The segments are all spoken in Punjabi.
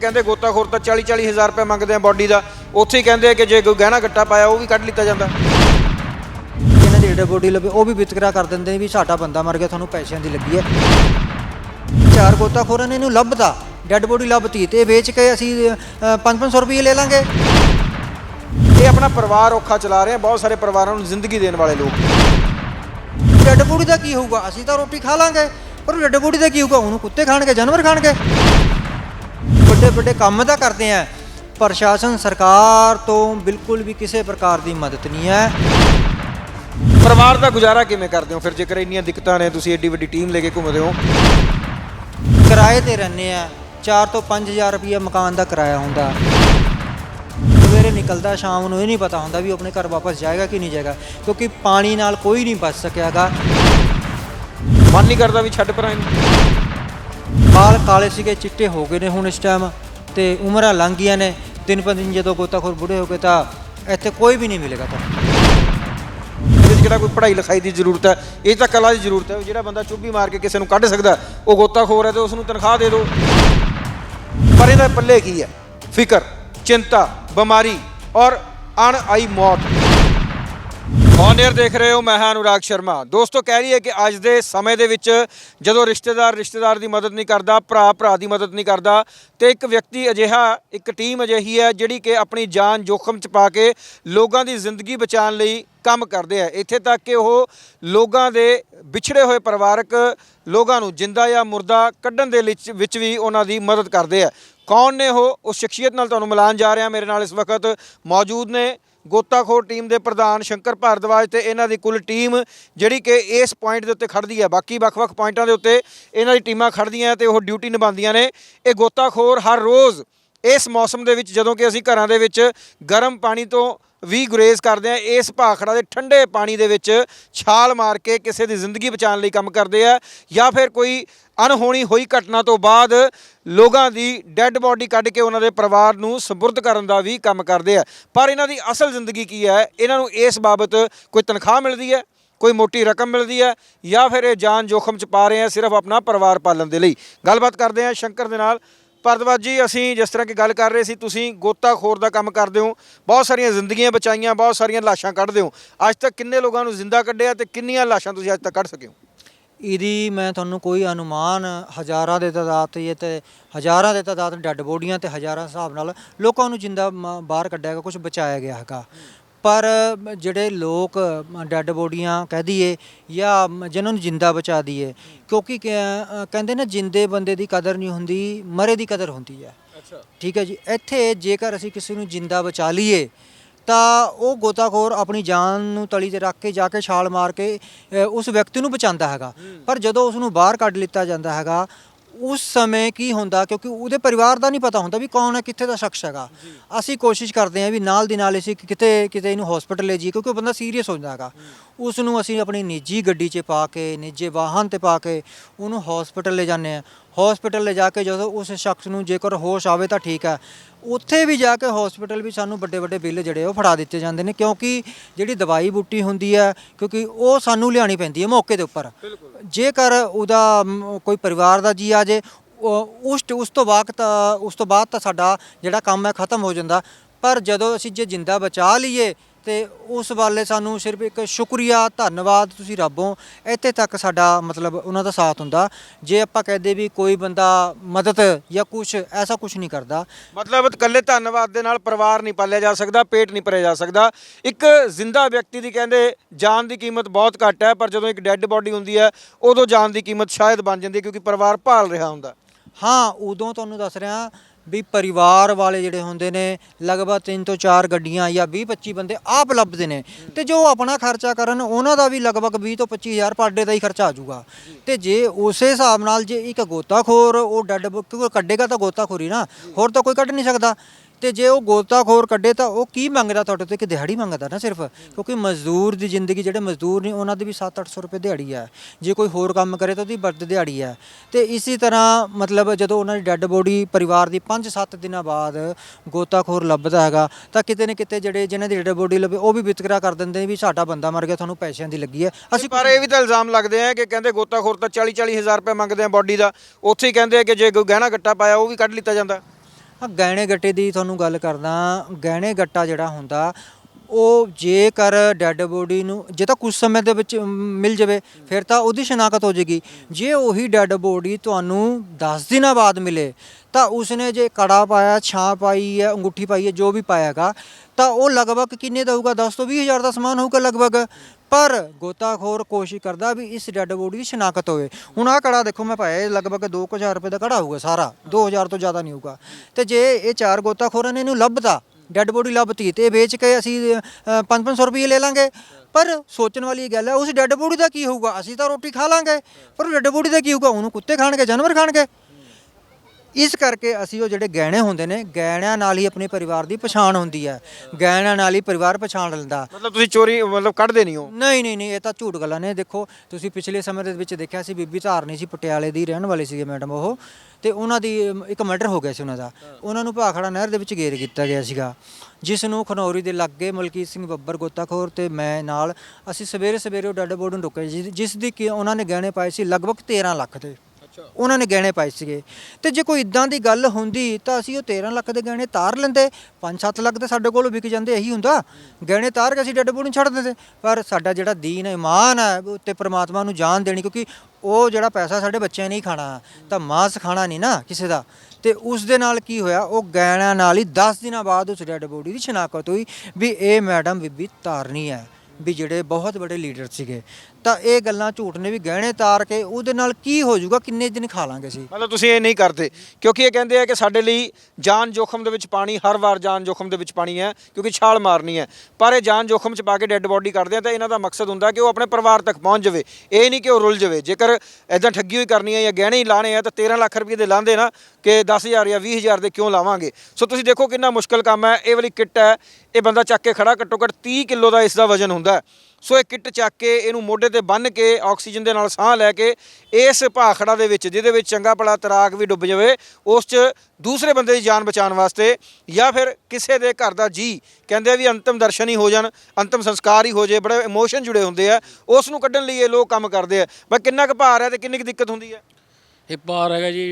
ਕਹਿੰਦੇ ਗੋਤਾਖੋਰ ਤਾਂ 40 40 ਹਜ਼ਾਰ ਰੁਪਏ ਮੰਗਦੇ ਆ ਬਾਡੀ ਦਾ। ਉੱਥੇ ਹੀ ਕਹਿੰਦੇ ਆ ਕਿ ਜੇ ਕੋਈ ਗਹਿਣਾ ਗੱਟਾ ਪਾਇਆ ਉਹ ਵੀ ਕੱਢ ਲਿੱਤਾ ਜਾਂਦਾ। ਜਿਹਨਾਂ ਦੀ ਡੈਡ ਬੋਡੀ ਲੱਭੇ ਉਹ ਵੀ ਵਿਤਕਰਾ ਕਰ ਦਿੰਦੇ ਨੇ ਵੀ ਸਾਡਾ ਬੰਦਾ ਮਰ ਗਿਆ ਤੁਹਾਨੂੰ ਪੈਸਿਆਂ ਦੀ ਲੱਗੀ ਹੈ। ਚਾਰ ਗੋਤਾਖੋਰਾਂ ਨੇ ਇਹਨੂੰ ਲੱਭਤਾ ਡੈਡ ਬੋਡੀ ਲੱਭਤੀ ਤੇ ਇਹ ਵੇਚ ਕੇ ਅਸੀਂ 5-500 ਰੁਪਏ ਲੈ ਲਾਂਗੇ। ਇਹ ਆਪਣਾ ਪਰਿਵਾਰ ਔਖਾ ਚਲਾ ਰਹੇ ਆ ਬਹੁਤ ਸਾਰੇ ਪਰਿਵਾਰਾਂ ਨੂੰ ਜ਼ਿੰਦਗੀ ਦੇਣ ਵਾਲੇ ਲੋਕ। ਡੈਡ ਬੋਡੀ ਦਾ ਕੀ ਹੋਊਗਾ? ਅਸੀਂ ਤਾਂ ਰੋਟੀ ਖਾ ਲਾਂਗੇ ਪਰ ਡੈਡ ਬੋਡੀ ਦਾ ਕੀ ਹੋਊਗਾ? ਉਹਨੂੰ ਕੁੱਤੇ ਖਾਣਗੇ ਜਾਨਵਰ ਖਾਣਗੇ। ਵੱਡੇ ਵੱਡੇ ਕੰਮ ਤਾਂ ਕਰਦੇ ਆ ਪ੍ਰਸ਼ਾਸਨ ਸਰਕਾਰ ਤੋਂ ਬਿਲਕੁਲ ਵੀ ਕਿਸੇ ਪ੍ਰਕਾਰ ਦੀ ਮਦਦ ਨਹੀਂ ਹੈ। ਪਰਿਵਾਰ ਦਾ ਗੁਜ਼ਾਰਾ ਕਿਵੇਂ ਕਰਦੇ ਹੋ? ਫਿਰ ਜੇਕਰ ਇੰਨੀਆਂ ਦਿੱਕਤਾਂ ਨੇ ਤੁਸੀਂ ਏਡੀ ਵੱਡੀ ਟੀਮ ਲੈ ਕੇ ਘੁੰਮਦੇ ਹੋ। ਕਿਰਾਏ ਤੇ ਰਹਿੰਦੇ ਆ 4 ਤੋਂ 5000 ਰੁਪਏ ਮਕਾਨ ਦਾ ਕਿਰਾਇਆ ਹੁੰਦਾ। ਸਵੇਰੇ ਨਿਕਲਦਾ ਸ਼ਾਮ ਨੂੰ ਇਹ ਨਹੀਂ ਪਤਾ ਹੁੰਦਾ ਵੀ ਆਪਣੇ ਘਰ ਵਾਪਸ ਜਾਏਗਾ ਕਿ ਨਹੀਂ ਜਾਏਗਾ ਕਿਉਂਕਿ ਪਾਣੀ ਨਾਲ ਕੋਈ ਨਹੀਂ ਬਚ ਸਕਿਆਗਾ। ਮਨ ਨਹੀਂ ਕਰਦਾ ਵੀ ਛੱਡ ਪਰਾਂ ਇਹਨੂੰ। ਬਾਲ ਕਾਲੇ ਸੀਗੇ, ਚਿੱਟੇ ਹੋ ਗਏ ਨੇ ਹੁਣ ਇਸ ਟਾਈਮ ਤੇ ਉਮਰਾਂ ਲੰਘ ਗਈਆਂ ਨੇ। ਦਿਨ ਪੰਜ ਦਿਨ ਜਦੋਂ ਗੋਤਾਖੋਰ ਬੁੜੇ ਹੋ ਗਏ ਤਾਂ ਇੱਥੇ ਕੋਈ ਵੀ ਨਹੀਂ ਮਿਲੇਗਾ ਤੁਹਾਨੂੰ ਇਹਦੇ 'ਚ ਕਿਹੜਾ ਕੋਈ ਪੜ੍ਹਾਈ ਲਿਖਾਈ ਦੀ ਜ਼ਰੂਰਤ ਹੈ? ਇਹ ਤਾਂ ਕਲਾ ਦੀ ਜ਼ਰੂਰਤ ਹੈ। ਜਿਹੜਾ ਬੰਦਾ ਚੁੱਭੀ ਮਾਰ ਕੇ ਕਿਸੇ ਨੂੰ ਕੱਢ ਸਕਦਾ ਉਹ ਗੋਤਾਖੋਰ ਹੈ ਤੇ ਉਸ ਨੂੰ ਤਨਖਾਹ ਦੇ ਦਿਓ। ਪਰ ਇਹਦਾ ਪੱਲੇ ਕੀ ਹੈ? ਫਿਕਰ, ਚਿੰਤਾ, ਬਿਮਾਰੀ ਔਰ ਅਣ ਆਈ ਮੌਤ। ਔਨ 에ਅਰ ਦੇਖ ਰਹੇ ਹੋ ਮੈਂ ਹਾਂ ਅਨੁਰਾਗ ਸ਼ਰਮਾ। ਦੋਸਤੋ, ਕਹਿ ਰਹੀ ਹੈ ਕਿ ਅੱਜ ਦੇ ਸਮੇਂ ਦੇ ਵਿੱਚ ਜਦੋਂ ਰਿਸ਼ਤੇਦਾਰ ਰਿਸ਼ਤੇਦਾਰ ਦੀ ਮਦਦ ਨਹੀਂ ਕਰਦਾ, ਭਰਾ ਭਰਾ ਦੀ ਮਦਦ ਨਹੀਂ ਕਰਦਾ, ਤੇ ਇੱਕ ਵਿਅਕਤੀ ਅਜਿਹਾ, ਇੱਕ ਟੀਮ ਅਜਿਹੀ ਹੈ ਜਿਹੜੀ ਕਿ ਆਪਣੀ ਜਾਨ ਜੋਖਮ 'ਚ ਪਾ ਕੇ ਲੋਕਾਂ ਦੀ ਜ਼ਿੰਦਗੀ ਬਚਾਉਣ ਲਈ ਕੰਮ ਕਰਦੇ ਆ। ਇੱਥੇ ਤੱਕ ਕਿ ਉਹ ਲੋਕਾਂ ਦੇ ਵਿਛੜੇ ਹੋਏ ਪਰਿਵਾਰਕ ਲੋਕਾਂ ਨੂੰ ਜਿੰਦਾ ਜਾਂ ਮੁਰਦਾ ਕੱਢਣ ਦੇ ਵਿੱਚ ਵਿੱਚ ਵੀ ਉਹਨਾਂ ਦੀ ਮਦਦ ਕਰਦੇ ਆ। ਕੌਣ ਨੇ ਉਹ? ਉਸ ਸ਼ਖਸੀਅਤ ਨਾਲ ਤੁਹਾਨੂੰ ਮਿਲਾਨ ਜਾ ਰਿਹਾ। ਮੇਰੇ ਨਾਲ ਇਸ ਵਕਤ ਮੌਜੂਦ ਨੇ ਗੋਤਾਖੋਰ ਟੀਮ ਦੇ ਪ੍ਰਧਾਨ ਸ਼ੰਕਰ ਭਾਰਦਵਾਜ ਤੇ ਇਹਨਾਂ ਦੀ ਕੁੱਲ ਟੀਮ ਜਿਹੜੀ ਕਿ ਇਸ ਪੁਆਇੰਟ ਦੇ ਉੱਤੇ ਖੜਦੀ ਹੈ। ਬਾਕੀ ਵੱਖ-ਵੱਖ ਪੁਆਇੰਟਾਂ ਦੇ ਉੱਤੇ ਇਹਨਾਂ ਦੀ ਟੀਮਾਂ ਖੜਦੀਆਂ ਤੇ ਉਹ ਡਿਊਟੀ ਨਿਭਾਉਂਦੀਆਂ ਨੇ। ਇਹ ਗੋਤਾਖੋਰ ਹਰ ਰੋਜ਼ ਇਸ ਮੌਸਮ ਦੇ ਵਿੱਚ ਜਦੋਂ ਕਿ ਅਸੀਂ ਘਰਾਂ ਦੇ ਵਿੱਚ ਗਰਮ ਪਾਣੀ ਤੋਂ ਵੀ ਗੁਰੇਜ਼ ਕਰਦੇ ਆ, ਇਸ ਭਾਖੜਾ ਦੇ ਠੰਡੇ ਪਾਣੀ ਦੇ ਵਿੱਚ ਛਾਲ ਮਾਰ ਕੇ ਕਿਸੇ ਦੀ ਜ਼ਿੰਦਗੀ ਬਚਾਉਣ ਲਈ ਕੰਮ ਕਰਦੇ ਆ, ਜਾਂ ਫਿਰ ਕੋਈ ਅਣਹੋਣੀ ਹੋਈ ਘਟਨਾ ਤੋਂ ਬਾਅਦ ਲੋਕਾਂ ਦੀ ਡੈੱਡ ਬਾਡੀ ਕੱਢ ਕੇ ਉਹਨਾਂ ਦੇ ਪਰਿਵਾਰ ਨੂੰ ਸਪੁਰਦ ਕਰਨ ਦਾ ਵੀ ਕੰਮ ਕਰਦੇ ਆ। ਪਰ ਇਹਨਾਂ ਦੀ ਅਸਲ ਜ਼ਿੰਦਗੀ ਕੀ ਹੈ? ਇਹਨਾਂ ਨੂੰ ਇਸ ਬਾਬਤ ਕੋਈ ਤਨਖਾਹ ਮਿਲਦੀ ਹੈ? ਕੋਈ ਮੋਟੀ ਰਕਮ ਮਿਲਦੀ ਹੈ? ਜਾਂ ਫਿਰ ਇਹ ਜਾਨ ਜੋਖਮ ਚ ਪਾ ਰਹੇ ਆ ਸਿਰਫ ਆਪਣਾ ਪਰਿਵਾਰ ਪਾਲਣ ਦੇ ਲਈ? ਗੱਲਬਾਤ ਕਰਦੇ ਆ ਸ਼ੰਕਰ ਦੇ ਨਾਲ ਭਰਦਵਾਜ ਜੀ, ਅਸੀਂ ਜਿਸ ਤਰ੍ਹਾਂ ਕਿ ਗੱਲ ਕਰ ਰਹੇ ਸੀ, ਤੁਸੀਂ ਗੋਤਾਖੋਰ ਦਾ ਕੰਮ ਕਰਦੇ ਹੋ, ਬਹੁਤ ਸਾਰੀਆਂ ਜ਼ਿੰਦਗੀਆਂ ਬਚਾਈਆਂ, ਬਹੁਤ ਸਾਰੀਆਂ ਲਾਸ਼ਾਂ ਕੱਢਦੇ ਹੋ। ਅੱਜ ਤੱਕ ਕਿੰਨੇ ਲੋਕਾਂ ਨੂੰ ਜ਼ਿੰਦਾ ਕੱਢਿਆ ਤੇ ਕਿੰਨੀਆਂ ਲਾਸ਼ਾਂ ਤੁਸੀਂ ਅੱਜ ਤੱਕ ਕੱਢ ਸਕੇ ਹੋ? ਇਹਦੀ ਮੈਂ ਤੁਹਾਨੂੰ ਕੋਈ ਅਨੁਮਾਨ ਹਜ਼ਾਰਾਂ ਦੇ ਤਾਦਾਦ ਤੇ ਇਹ ਤੇ ਹਜ਼ਾਰਾਂ ਦੇ ਤਾਦਾਦ ਡੈੱਡ ਬੋਡੀਆਂ ਤੇ ਹਜ਼ਾਰਾਂ ਹਿਸਾਬ ਨਾਲ ਲੋਕਾਂ ਨੂੰ ਜਿੰਦਾ ਮ- ਬਾਹਰ ਕੱਢਿਆ ਗਿਆ ਕੁਝ ਬਚਾਇਆ ਗਿਆ ਹੈਗਾ। ਪਰ ਜਿਹੜੇ ਲੋਕ ਡੈੱਡ ਬੋਡੀਆਂ ਕਹਿ ਦਈਏ ਜਾਂ ਜਿਨ੍ਹਾਂ ਨੂੰ ਜਿੰਦਾ ਬਚਾ ਦਈਏ ਕਿਉਂਕਿ ਕ- ਕਹਿੰਦੇ ਨਾ ਜਿੰਦੇ ਬੰਦੇ ਦੀ ਕਦਰ ਨਹੀਂ ਹੁੰਦੀ ਮਰੇ ਦੀ ਕਦਰ ਹੁੰਦੀ ਹੈ। ਅੱਛਾ। ਠੀਕ ਹੈ ਜੀ। ਇੱਥੇ ਜੇਕਰ ਅਸੀਂ ਕਿਸੇ ਨੂੰ ਜਿੰਦਾ ਬਚਾ ਲਈਏ ਤਾਂ ਉਹ ਗੋਤਾਖੋਰ ਆਪਣੀ ਜਾਨ ਨੂੰ ਤਲੀ ਤੇ ਰੱਖ ਕੇ ਜਾ ਕੇ ਛਾਲ ਮਾਰ ਕੇ ਅ, ਉਸ ਵਿਅਕਤੀ ਨੂੰ ਬਚਾਉਂਦਾ ਹੈਗਾ। ਪਰ ਜਦੋਂ ਉਸ ਨੂੰ ਬਾਹਰ ਕੱਢ ਲਿੱਤਾ ਜਾਂਦਾ ਹੈਗਾ ਉਸ ਸਮੇਂ ਕੀ ਹੁੰਦਾ ਕਿਉਂਕਿ ਉਹਦੇ ਪਰਿਵਾਰ ਦਾ ਨਹੀਂ ਪਤਾ ਹੁੰਦਾ ਵੀ ਕੌਣ ਹੈ ਕਿੱਥੇ ਦਾ ਸ਼ਖਸ ਹੈਗਾ। ਅਸੀਂ ਕੋਸ਼ਿਸ਼ ਕਰਦੇ ਹਾਂ ਵੀ ਨਾਲ ਦੀ ਨਾਲ ਅਸੀਂ ਕਿਤੇ ਕਿਤੇ ਇਹਨੂੰ ਹਸਪੀਟਲ ਲੈ ਜਾਈਏ ਕਿਉਂਕਿ ਉਹ ਬੰਦਾ ਸੀਰੀਅਸ ਹੋ ਜਾਂਦਾ ਹੈਗਾ। ਉਸ ਨੂੰ ਅਸੀਂ ਆਪਣੀ ਨਿੱਜੀ ਗੱਡੀ 'ਚ ਪਾ ਕੇ ਨਿੱਜੇ ਵਾਹਨ ਤੇ ਪਾ ਕੇ ਉਹਨੂੰ ਹਸਪੀਟਲ ਲੈ ਜਾਂਦੇ ਹਾਂ। ਹਸਪੀਟਲ ਲੈ ਜਾ ਕੇ ਜਦੋਂ ਉਸ ਸ਼ਖਸ ਨੂੰ ਜੇਕਰ ਹੋਸ਼ ਆਵੇ ਤਾਂ ਠੀਕ ਹੈ। ਉੱਥੇ ਵੀ ਜਾ ਕੇ ਹਸਪੀਟਲ ਵੀ ਸਾਨੂੰ ਵੱਡੇ ਵੱਡੇ ਬਿੱਲ ਜਿਹੜੇ ਉਹ ਫੜਾ ਦਿੱਤੇ ਜਾਂਦੇ ਨੇ ਕਿਉਂਕਿ ਜਿਹੜੀ ਦਵਾਈ ਬੂਟੀ ਹੁੰਦੀ ਹੈ ਕਿਉਂਕਿ ਉਹ ਸਾਨੂੰ ਲਿਆਣੀ ਪੈਂਦੀ ਹੈ ਮੌਕੇ ਦੇ ਉੱਪਰ। ਜੇਕਰ ਉਹਦਾ ਮ, ਕੋਈ ਪਰਿਵਾਰ ਦਾ ਜੀ ਆ ਜੇ ਉਹ- ਉਸ ਉਸ ਤੋਂ ਬਾਅਦ ਤਾਂ ਉਸ ਤੋਂ ਬਾਅਦ ਤਾਂ ਸਾਡਾ ਜਿਹੜਾ ਕੰਮ ਹੈ ਖਤਮ ਹੋ ਜਾਂਦਾ। ਪਰ ਜਦੋਂ ਅਸੀਂ ਜੇ ਜਿੰਦਾ ਬਚਾ ਲਈਏ ਤੇ ਉਸ ਵਾਲੇ ਸਾਨੂੰ ਸਿਰਫ ਇੱਕ ਸ਼ੁਕਰੀਆ ਧੰਨਵਾਦ ਤੁਸੀਂ ਰੱਬੋਂ ਇੱਥੇ ਤੱਕ ਸਾਡਾ ਮਤਲਬ ਉਹਨਾਂ ਦਾ ਸਾਥ ਹੁੰਦਾ। ਜੇ ਆਪਾਂ ਕਹਦੇ ਵੀ ਕੋਈ ਬੰਦਾ ਮਦਦ ਜਾਂ ਕੁਝ ਐਸਾ ਕੁਝ ਨਹੀਂ ਕਰਦਾ। ਮਤਲਬ ਇਕੱਲੇ ਧੰਨਵਾਦ ਦੇ ਨਾਲ ਪਰਿਵਾਰ ਨਹੀਂ ਪਾਲਿਆ ਜਾ ਸਕਦਾ ਪੇਟ ਨਹੀਂ ਭਰਿਆ ਜਾ ਸਕਦਾ। ਇੱਕ ਜ਼ਿੰਦਾ ਵਿਅਕਤੀ ਦੀ ਕਹਿੰਦੇ ਜਾਨ ਦੀ ਕੀਮਤ ਬਹੁਤ ਘੱਟ ਹੈ ਪਰ ਜਦੋਂ ਇੱਕ ਡੈੱਡ ਬਾਡੀ ਹੁੰਦੀ ਹੈ ਉਦੋਂ ਜਾਨ ਦੀ ਕੀਮਤ ਸ਼ਾਇਦ ਬਣ ਜਾਂਦੀ ਹੈ ਕਿਉਂਕਿ ਪਰਿਵਾਰ ਭਾਲ ਰਿਹਾ ਹੁੰਦਾ। ਹਾਂ ਉਦੋਂ ਤੁਹਾਨੂੰ ਦੱਸ ਰਿਹਾ ਵੀ ਪਰਿਵਾਰ ਵਾਲੇ ਜਿਹੜੇ ਹੁੰਦੇ ਨੇ, ਲਗਭਗ 3 ਤੋਂ 4 ਗੱਡੀਆਂ ਜਾਂ 20 25 ਬੰਦੇ ਆਪ ਲੱਭਦੇ ਨੇ। ਤੇ ਜੋ ਆਪਣਾ ਖਰਚਾ ਕਰਨ, ਉਹਨਾਂ ਦਾ ਵੀ ਲਗਭਗ 20 ਤੋਂ 25000 ਪਰ ਡੇ ਦਾ ਹੀ ਖਰਚਾ ਆ ਜਾਊਗਾ। ਤੇ ਜੇ ਉਸੇ ਹਿਸਾਬ ਨਾਲ ਜੇ ਇੱਕ ਗੋਤਾਖੋਰ, ਉਹ ਡੱਡ, ਕਿਉਂਕਿ ਕੱਢੇਗਾ ਤਾਂ ਗੋਤਾਖੋਰੀ ਨਾ, ਹੋਰ ਤਾਂ ਕੋਈ ਕੱਢ ਨਹੀਂ ਸਕਦਾ। ਤੇ ਜੇ ਉਹ ਗੋਤਾਖੋਰ ਕੱਢੇ ਤਾਂ ਉਹ ਕੀ ਮੰਗਦਾ ਤੁਹਾਡੇ ਤੋਂ? ਇੱਕ ਦਿਹਾੜੀ ਮੰਗਦਾ ਨਾ ਸਿਰਫ। ਕਿਉਂਕਿ ਮਜ਼ਦੂਰ ਦੀ ਜ਼ਿੰਦਗੀ ਜਿਹੜੇ ਮਜ਼ਦੂਰ ਨੇ, ਉਹਨਾਂ ਦੀ ਵੀ 7-800 ਰੁਪਏ ਦਿਹਾੜੀ ਹੈ ਜੇ ਕੋਈ ਹੋਰ ਕੰਮ ਕਰੇ ਤਾਂ ਉਹਦੀ ਵੱਧ ਦਿਹਾੜੀ ਹੈ ਤੇ ਇਸੇ ਤਰ੍ਹਾਂ ਮਤਲਬ ਜਦੋਂ ਉਹਨਾਂ ਦੀ ਡੈੱਡ ਬੋਡੀ ਪਰਿਵਾਰ ਦੀ 5-7 ਦਿਨਾਂ ਬਾਅਦ ਗੋਤਾਖੋਰ ਲੱਭਦਾ ਹੈਗਾ, ਤਾਂ ਕਿਤੇ ਨਾ ਕਿਤੇ ਜਿਹੜੇ ਜਿਹਨਾਂ ਦੀ ਡੈੱਡ ਬੋਡੀ ਲੱਭੇ, ਉਹ ਵੀ ਵਿਤਕਰਾ ਕਰ ਦਿੰਦੇ ਨੇ ਵੀ ਸਾਡਾ ਬੰਦਾ ਮਰ ਗਿਆ, ਤੁਹਾਨੂੰ ਪੈਸਿਆਂ ਦੀ ਲੱਗੀ ਹੈ ਅਸੀਂ ਪਰ ਇਹ ਵੀ ਤਾਂ ਇਲਜ਼ਾਮ ਲੱਗਦੇ ਆ ਕਿ ਕਹਿੰਦੇ ਗੋਤਾਖੋਰ ਤਾਂ 40 40 ਹਜ਼ਾਰ ਰੁਪਏ ਮੰਗਦੇ ਆ ਬੋਡੀ ਦਾ। ਉੱਥੇ ਹੀ ਕਹਿੰਦੇ ਆ ਕਿ ਜੇ ਕੋਈ ਗਹਿਣਾ ਗੱਟਾ ਪਾਇਆ, ਉਹ ਵੀ ਕੱਢ ਲਿੱਤਾ ਜਾਂਦਾ। ਆ ਗਹਿਣੇ ਗੱਟੇ ਦੀ ਤੁਹਾਨੂੰ ਗੱਲ ਕਰਦਾ, ਗਹਿਣੇ ਗੱਟਾ ਜਿਹੜਾ ਹੁੰਦਾ, ਉਹ ਜੇਕਰ ਡੈੱਡ ਬੋਡੀ ਨੂੰ, ਜੇ ਤਾਂ ਕੁਝ ਸਮੇਂ ਦੇ ਵਿੱਚ ਮਿਲ ਜਾਵੇ, ਫਿਰ ਤਾਂ ਉਹਦੀ ਸ਼ਨਾਖਤ ਹੋ ਜੇਗੀ ਜੇ ਉਹੀ ਡੈੱਡ ਬੋਡੀ ਤੁਹਾਨੂੰ 10 ਦਿਨਾਂ ਬਾਅਦ ਮਿਲੇ, ਤਾਂ ਉਸਨੇ ਜੇ ਕੜਾ ਪਾਇਆ, ਛਾਂ ਪਾਈ ਹੈ, ਅੰਗੂਠੀ ਪਾਈ ਹੈ, ਜੋ ਵੀ ਪਾਇਆਗਾ, ਤਾਂ ਉਹ ਲਗਭਗ ਕਿੰਨੇ ਦਾ ਹੋਊਗਾ? 10 ਤੋਂ 20 ਹਜ਼ਾਰ ਦਾ ਸਮਾਨ ਹੋਊਗਾ ਲਗਭਗ। ਪਰ ਗੋਤਾਖੋਰ ਕੋਸ਼ਿਸ਼ ਕਰਦਾ ਵੀ ਇਸ ਡੈੱਡ ਬੋਡੀ ਦੀ ਸ਼ਨਾਖਤ ਹੋਵੇ। ਹੁਣ ਆਹ ਕੜਾ ਦੇਖੋ ਮੈਂ ਪਾਇਆ, ਇਹ ਲਗਭਗ 2000 ਰੁਪਏ ਦਾ ਕੜਾ ਹੋਊਗਾ ਸਾਰਾ। 2000 ਤੋਂ ਜ਼ਿਆਦਾ ਨਹੀਂ ਹੋਊਗਾ। ਤੇ ਜੇ ਇਹ ਚਾਰ ਗੋਤਾਖੋਰਾਂ ਨੇ ਇਹਨੂੰ ਲੱਭਤਾ, ਡੈੱਡ ਬੋਡੀ ਲੱਭਤੀ, ਤੇ ਇਹ ਵੇਚ ਕੇ ਅਸੀਂ 5-500 ਰੁਪਏ ਲੈ ਲਾਂਗੇ। ਪਰ ਸੋਚਣ ਵਾਲੀ ਗੱਲ ਹੈ, ਉਸ ਡੈੱਡ ਬੋਡੀ ਦਾ ਕੀ ਹੋਊਗਾ? ਅਸੀਂ ਤਾਂ ਰੋਟੀ ਖਾ ਲਾਂਗੇ। ਪਰ ਡੈੱਡ ਬੋਡੀ ਦਾ ਕੀ ਹੋਊਗਾ? ਉਹਨੂੰ ਕੁੱਤੇ ਖਾਣਗੇ, ਜਾਨਵਰ ਖਾਣਗੇ। ਇਸ ਕਰਕੇ ਅਸੀਂ ਉਹ ਜਿਹੜੇ ਗਹਿਣੇ ਹੁੰਦੇ ਨੇ ਗਹਿਣਿਆਂ ਨਾਲ ਹੀ ਆਪਣੇ ਪਰਿਵਾਰ ਦੀ ਪਛਾਣ ਹੁੰਦੀ ਹੈ। ਗਹਿਣਿਆਂ ਨਾਲ ਹੀ ਪਰਿਵਾਰ ਪਛਾਣ ਲੈਂਦਾ। ਮਤਲਬ ਤੁਸੀਂ ਚੋਰੀ ਮਤਲਬ ਕੱਢਦੇ ਨਹੀਂ ਹੋ? ਨਹੀਂ ਨਹੀਂ ਨਹੀਂ ਇਹ ਤਾਂ ਝੂਠ ਗੱਲਾਂ ਨੇ। ਦੇਖੋ ਤੁਸੀਂ ਪਿਛਲੇ ਸਮੇਂ ਦੇ ਵਿੱਚ ਦੇਖਿਆ ਸੀ ਬੀਬੀ ਧਾਰਨੀ ਸੀ ਪਟਿਆਲੇ ਦੀ ਰਹਿਣ ਵਾਲੀ ਸੀਗੇ ਮੈਡਮ ਉਹ। ਤੇ ਉਹਨਾਂ ਦੀ ਇੱਕ ਮਰਡਰ ਹੋ ਗਿਆ ਸੀ ਉਹਨਾਂ ਦਾ। ਉਹਨਾਂ ਨੂੰ ਭਾਖੜਾ ਨਹਿਰ ਦੇ ਵਿੱਚ ਗੇਰ ਕੀਤਾ ਗਿਆ ਸੀਗਾ। ਜਿਸ ਨੂੰ ਖਨੌਰੀ ਦੇ ਲਾਗੇ ਮਲਕੀਤ ਸਿੰਘ ਬੱਬਰ ਗੋਤਾਖੋਰ ਤੇ ਮੈਂ ਨਾਲ ਅਸੀਂ ਸਵੇਰੇ ਸਵੇਰੇ ਉਹ ਡੈੱਡ ਬੋਰਡ ਨੂੰ ਰੁਕੇ। ਜਿਸ- ਜਿਸ ਦੀ ਕਿ ਉਹਨਾਂ ਨੇ ਗਹਿਣੇ ਪਾਏ ਸੀ ਲਗਭਗ 13 ਲੱਖ ਦੇ। ਉਹਨਾਂ ਨੇ ਗਹਿਣੇ ਪਾਏ ਸੀਗੇ। ਤੇ ਜੇ ਕੋਈ ਇਦਾਂ ਦੀ ਗੱਲ ਹੁੰਦੀ ਤਾਂ ਅਸੀਂ ਉਹ 13 ਲੱਖ ਦੇ ਗਹਿਣੇ ਤਾਰ ਲੈਂਦੇ। 5-7 ਲੱਖ ਤੇ ਸਾਡੇ ਕੋਲ ਵਿਕ ਜਾਂਦੇ, ਇਹੀ ਹੁੰਦਾ। ਗਹਿਣੇ ਤਾਰ ਕੇ ਅਸੀਂ ਡੈੱਡ ਬੋਡੀ ਨੂੰ ਛੱਡ ਦਿੰਦੇ। ਪਰ ਸਾਡਾ ਜਿਹੜਾ ਦੀਨ ਹੈ, ਇਮਾਨ ਹੈ ਉੱਤੇ ਪ੍ਰਮਾਤਮਾ ਨੂੰ ਜਾਨ ਦੇਣੀ, ਕਿਉਂਕਿ ਉਹ ਜਿਹੜਾ ਪੈਸਾ ਸਾਡੇ ਬੱਚਿਆਂ ਨੇ ਹੀ ਖਾਣਾ, ਤਾਂ ਮਾਂਸ ਖਾਣਾ ਨਹੀਂ ਨਾ ਕਿਸੇ ਦਾ। ਤੇ ਉਸ ਦੇ ਨਾਲ ਕੀ ਹੋਇਆ, ਉਹ ਗਹਿਣਿਆਂ ਨਾਲ ਹੀ 10 ਦਿਨਾਂ ਬਾਅਦ ਉਸ ਡੈੱਡ ਬੋਡੀ ਦੀ ਸ਼ਨਾਖਤ ਹੋਈ ਵੀ ਇਹ ਮੈਡਮ ਬੀਬੀ ਤਾਰਨੀ ਹੈ, ਵੀ ਜਿਹੜੇ ਬਹੁਤ ਵੱਡੇ ਲੀਡਰ ਸੀਗੇ। ਤਾਂ ਇਹ ਗੱਲਾਂ ਝੂਠ ਨੇ ਵੀ ਗਹਿਣੇ ਤਾਰ ਕੇ ਉਹਦੇ ਨਾਲ ਕੀ ਹੋ ਜਾਊਗਾ, ਕਿੰਨੇ ਦਿਨ ਖਾ ਲਾਂਗੇ ਅਸੀਂ? ਮਤਲਬ ਤੁਸੀਂ ਇਹ ਨਹੀਂ ਕਰਦੇ, ਕਿਉਂਕਿ ਇਹ ਕਹਿੰਦੇ ਆ ਕਿ ਸਾਡੇ ਲਈ ਜਾਨ ਜੋਖਮ ਦੇ ਵਿੱਚ ਪਾਣੀ, ਹਰ ਵਾਰ ਜਾਨ ਜੋਖਮ ਦੇ ਵਿੱਚ ਪਾਣੀ ਹੈ, ਕਿਉਂਕਿ ਛਾਲ ਮਾਰਨੀ ਹੈ। ਪਰ ਇਹ ਜਾਨ ਜੋਖਮ ਚ ਪਾ ਕੇ ਡੈੱਡ ਬੋਡੀ ਕਰਦੇ ਆ, ਤਾਂ ਇਹਨਾਂ ਦਾ ਮਕਸਦ ਹੁੰਦਾ ਕਿ ਉਹ ਆਪਣੇ ਪਰਿਵਾਰ ਤੱਕ ਪਹੁੰਚ ਜਾਵੇ। ਇਹ ਨਹੀਂ ਕਿ ਉਹ ਰੁੱਲ ਜਾਵੇ। ਜੇਕਰ ਐਦਾਂ ਠੱਗੀ ਹੋਈ ਕਰਨੀ ਹੈ ਜਾਂ ਗਹਿਣੇ ਹੀ ਲਾਣੇ ਆ, ਤਾਂ 13 ਲੱਖ ਰੁਪਏ ਦੇ ਲਾਉਂਦੇ ਨਾ ਕਿ 10000 ਜਾਂ 20000 ਦੇ ਕਿਉਂ ਲਾਵਾਂਗੇ? ਸੋ ਤੁਸੀਂ ਦੇਖੋ ਕਿੰਨਾ ਮੁਸ਼ਕਲ ਕੰਮ ਹੈ, ਇਹ ਵਾਲੀ ਕਿੱਟ ਹੈ, ਇਹ ਬੰਦਾ ਚੱਕ ਕੇ ਖੜਾ ਘੱਟੋ ਘੱਟ 30 ਕਿਲੋ ਦਾ ਇਸ ਦਾ ਵਜ਼ਨ ਹੁੰਦਾ ਸੋ ਇਹ ਕਿੱਟ ਚੱਕ ਕੇ ਇਹਨੂੰ ਮੋਢੇ ਤੇ ਬੰਨ੍ਹ ਕੇ ਆਕਸੀਜਨ ਦੇ ਨਾਲ ਸਾਹ ਲੈ ਕੇ ਇਸ ਭਾਖੜਾ ਦੇ ਵਿੱਚ ਜਿਹਦੇ ਵਿੱਚ ਚੰਗਾ ਭਲਾ ਤਰਾਗ ਵੀ ਡੁੱਬ ਜਾਵੇ ਉਸ 'ਚ ਦੂਸਰੇ ਬੰਦੇ ਦੀ ਜਾਨ ਬਚਾਉਣ ਵਾਸਤੇ ਜਾਂ ਫਿਰ ਕਿਸੇ ਦੇ ਘਰ ਦਾ ਜੀ ਕਹਿੰਦੇ ਆ ਵੀ ਅੰਤਮ ਦਰਸ਼ਨ ਹੀ ਹੋ ਜਾਣ ਅੰਤਮ ਸੰਸਕਾਰ ਹੀ ਹੋ ਜੇ ਬੜੇ ਇਮੋਸ਼ਨ ਜੁੜੇ ਹੁੰਦੇ ਆ ਉਸ ਨੂੰ ਕੱਢਣ ਲਈ ਇਹ ਲੋਕ ਕੰਮ ਕਰਦੇ ਆ। ਬਈ ਕਿੰਨਾ ਕੁ ਭਾਰ ਹੈ ਤੇ ਕਿੰਨੀ ਕੁ ਦਿੱਕਤ ਹੁੰਦੀ ਹੈ? ਇਹ ਪਾਰ ਹੈਗਾ ਜੀ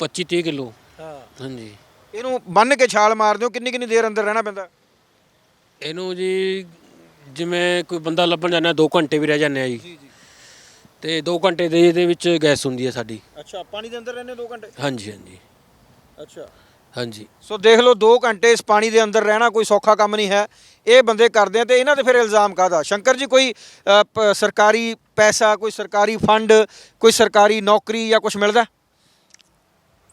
25 30 ਕਿਲੋ। ਹਾਂ। ਹਾਂਜੀ। ਇਹਨੂੰ ਬੰਨ੍ਹ ਕੇ ਛਾਲ ਮਾਰਦੇ ਹੋ ਕਿੰਨੀ ਕਿੰਨੀ ਦੇਰ ਅੰਦਰ ਰਹਿਣਾ ਪੈਂਦਾ? ਇਹਨੂੰ ਜੀ ਜਿਵੇਂ ਕੋਈ ਬੰਦਾ ਲੱਭਣ ਜਾਂਦਾ 2 ਘੰਟੇ ਵੀ ਰਹਿ ਜਾਂਦੇ ਆ ਜੀ। ਤੇ 2 ਘੰਟੇ ਦੇ ਇਹਦੇ ਵਿੱਚ ਗੈਸ ਹੁੰਦੀ ਹੈ ਸਾਡੀ। ਅੱਛਾ ਪਾਣੀ ਦੇ ਅੰਦਰ ਰਹਿੰਦੇ 2 ਘੰਟੇ? ਹਾਂਜੀ ਹਾਂਜੀ। ਅੱਛਾ। ਹਾਂਜੀ। ਸੋ ਦੇਖ ਲਓ 2 ਘੰਟੇ ਇਸ ਪਾਣੀ ਦੇ ਅੰਦਰ ਰਹਿਣਾ ਕੋਈ ਸੌਖਾ ਕੰਮ ਨਹੀਂ ਹੈ। ਇਹ ਬੰਦੇ ਕਰਦੇ ਆ ਤੇ ਇਹਨਾਂ ਤੇ ਫਿਰ ਇਲਜ਼ਾਮ ਕਾਦਾ ਸ਼ੰਕਰ ਜੀ ਕੋਈ ਅ, ਪ- ਸਰਕਾਰੀ ਪੈਸਾ ਕੋਈ ਸਰਕਾਰੀ ਫੰਡ ਕੋਈ ਸਰਕਾਰੀ ਨੌਕਰੀ ਜਾਂ ਕੁਝ ਮਿਲਦਾ?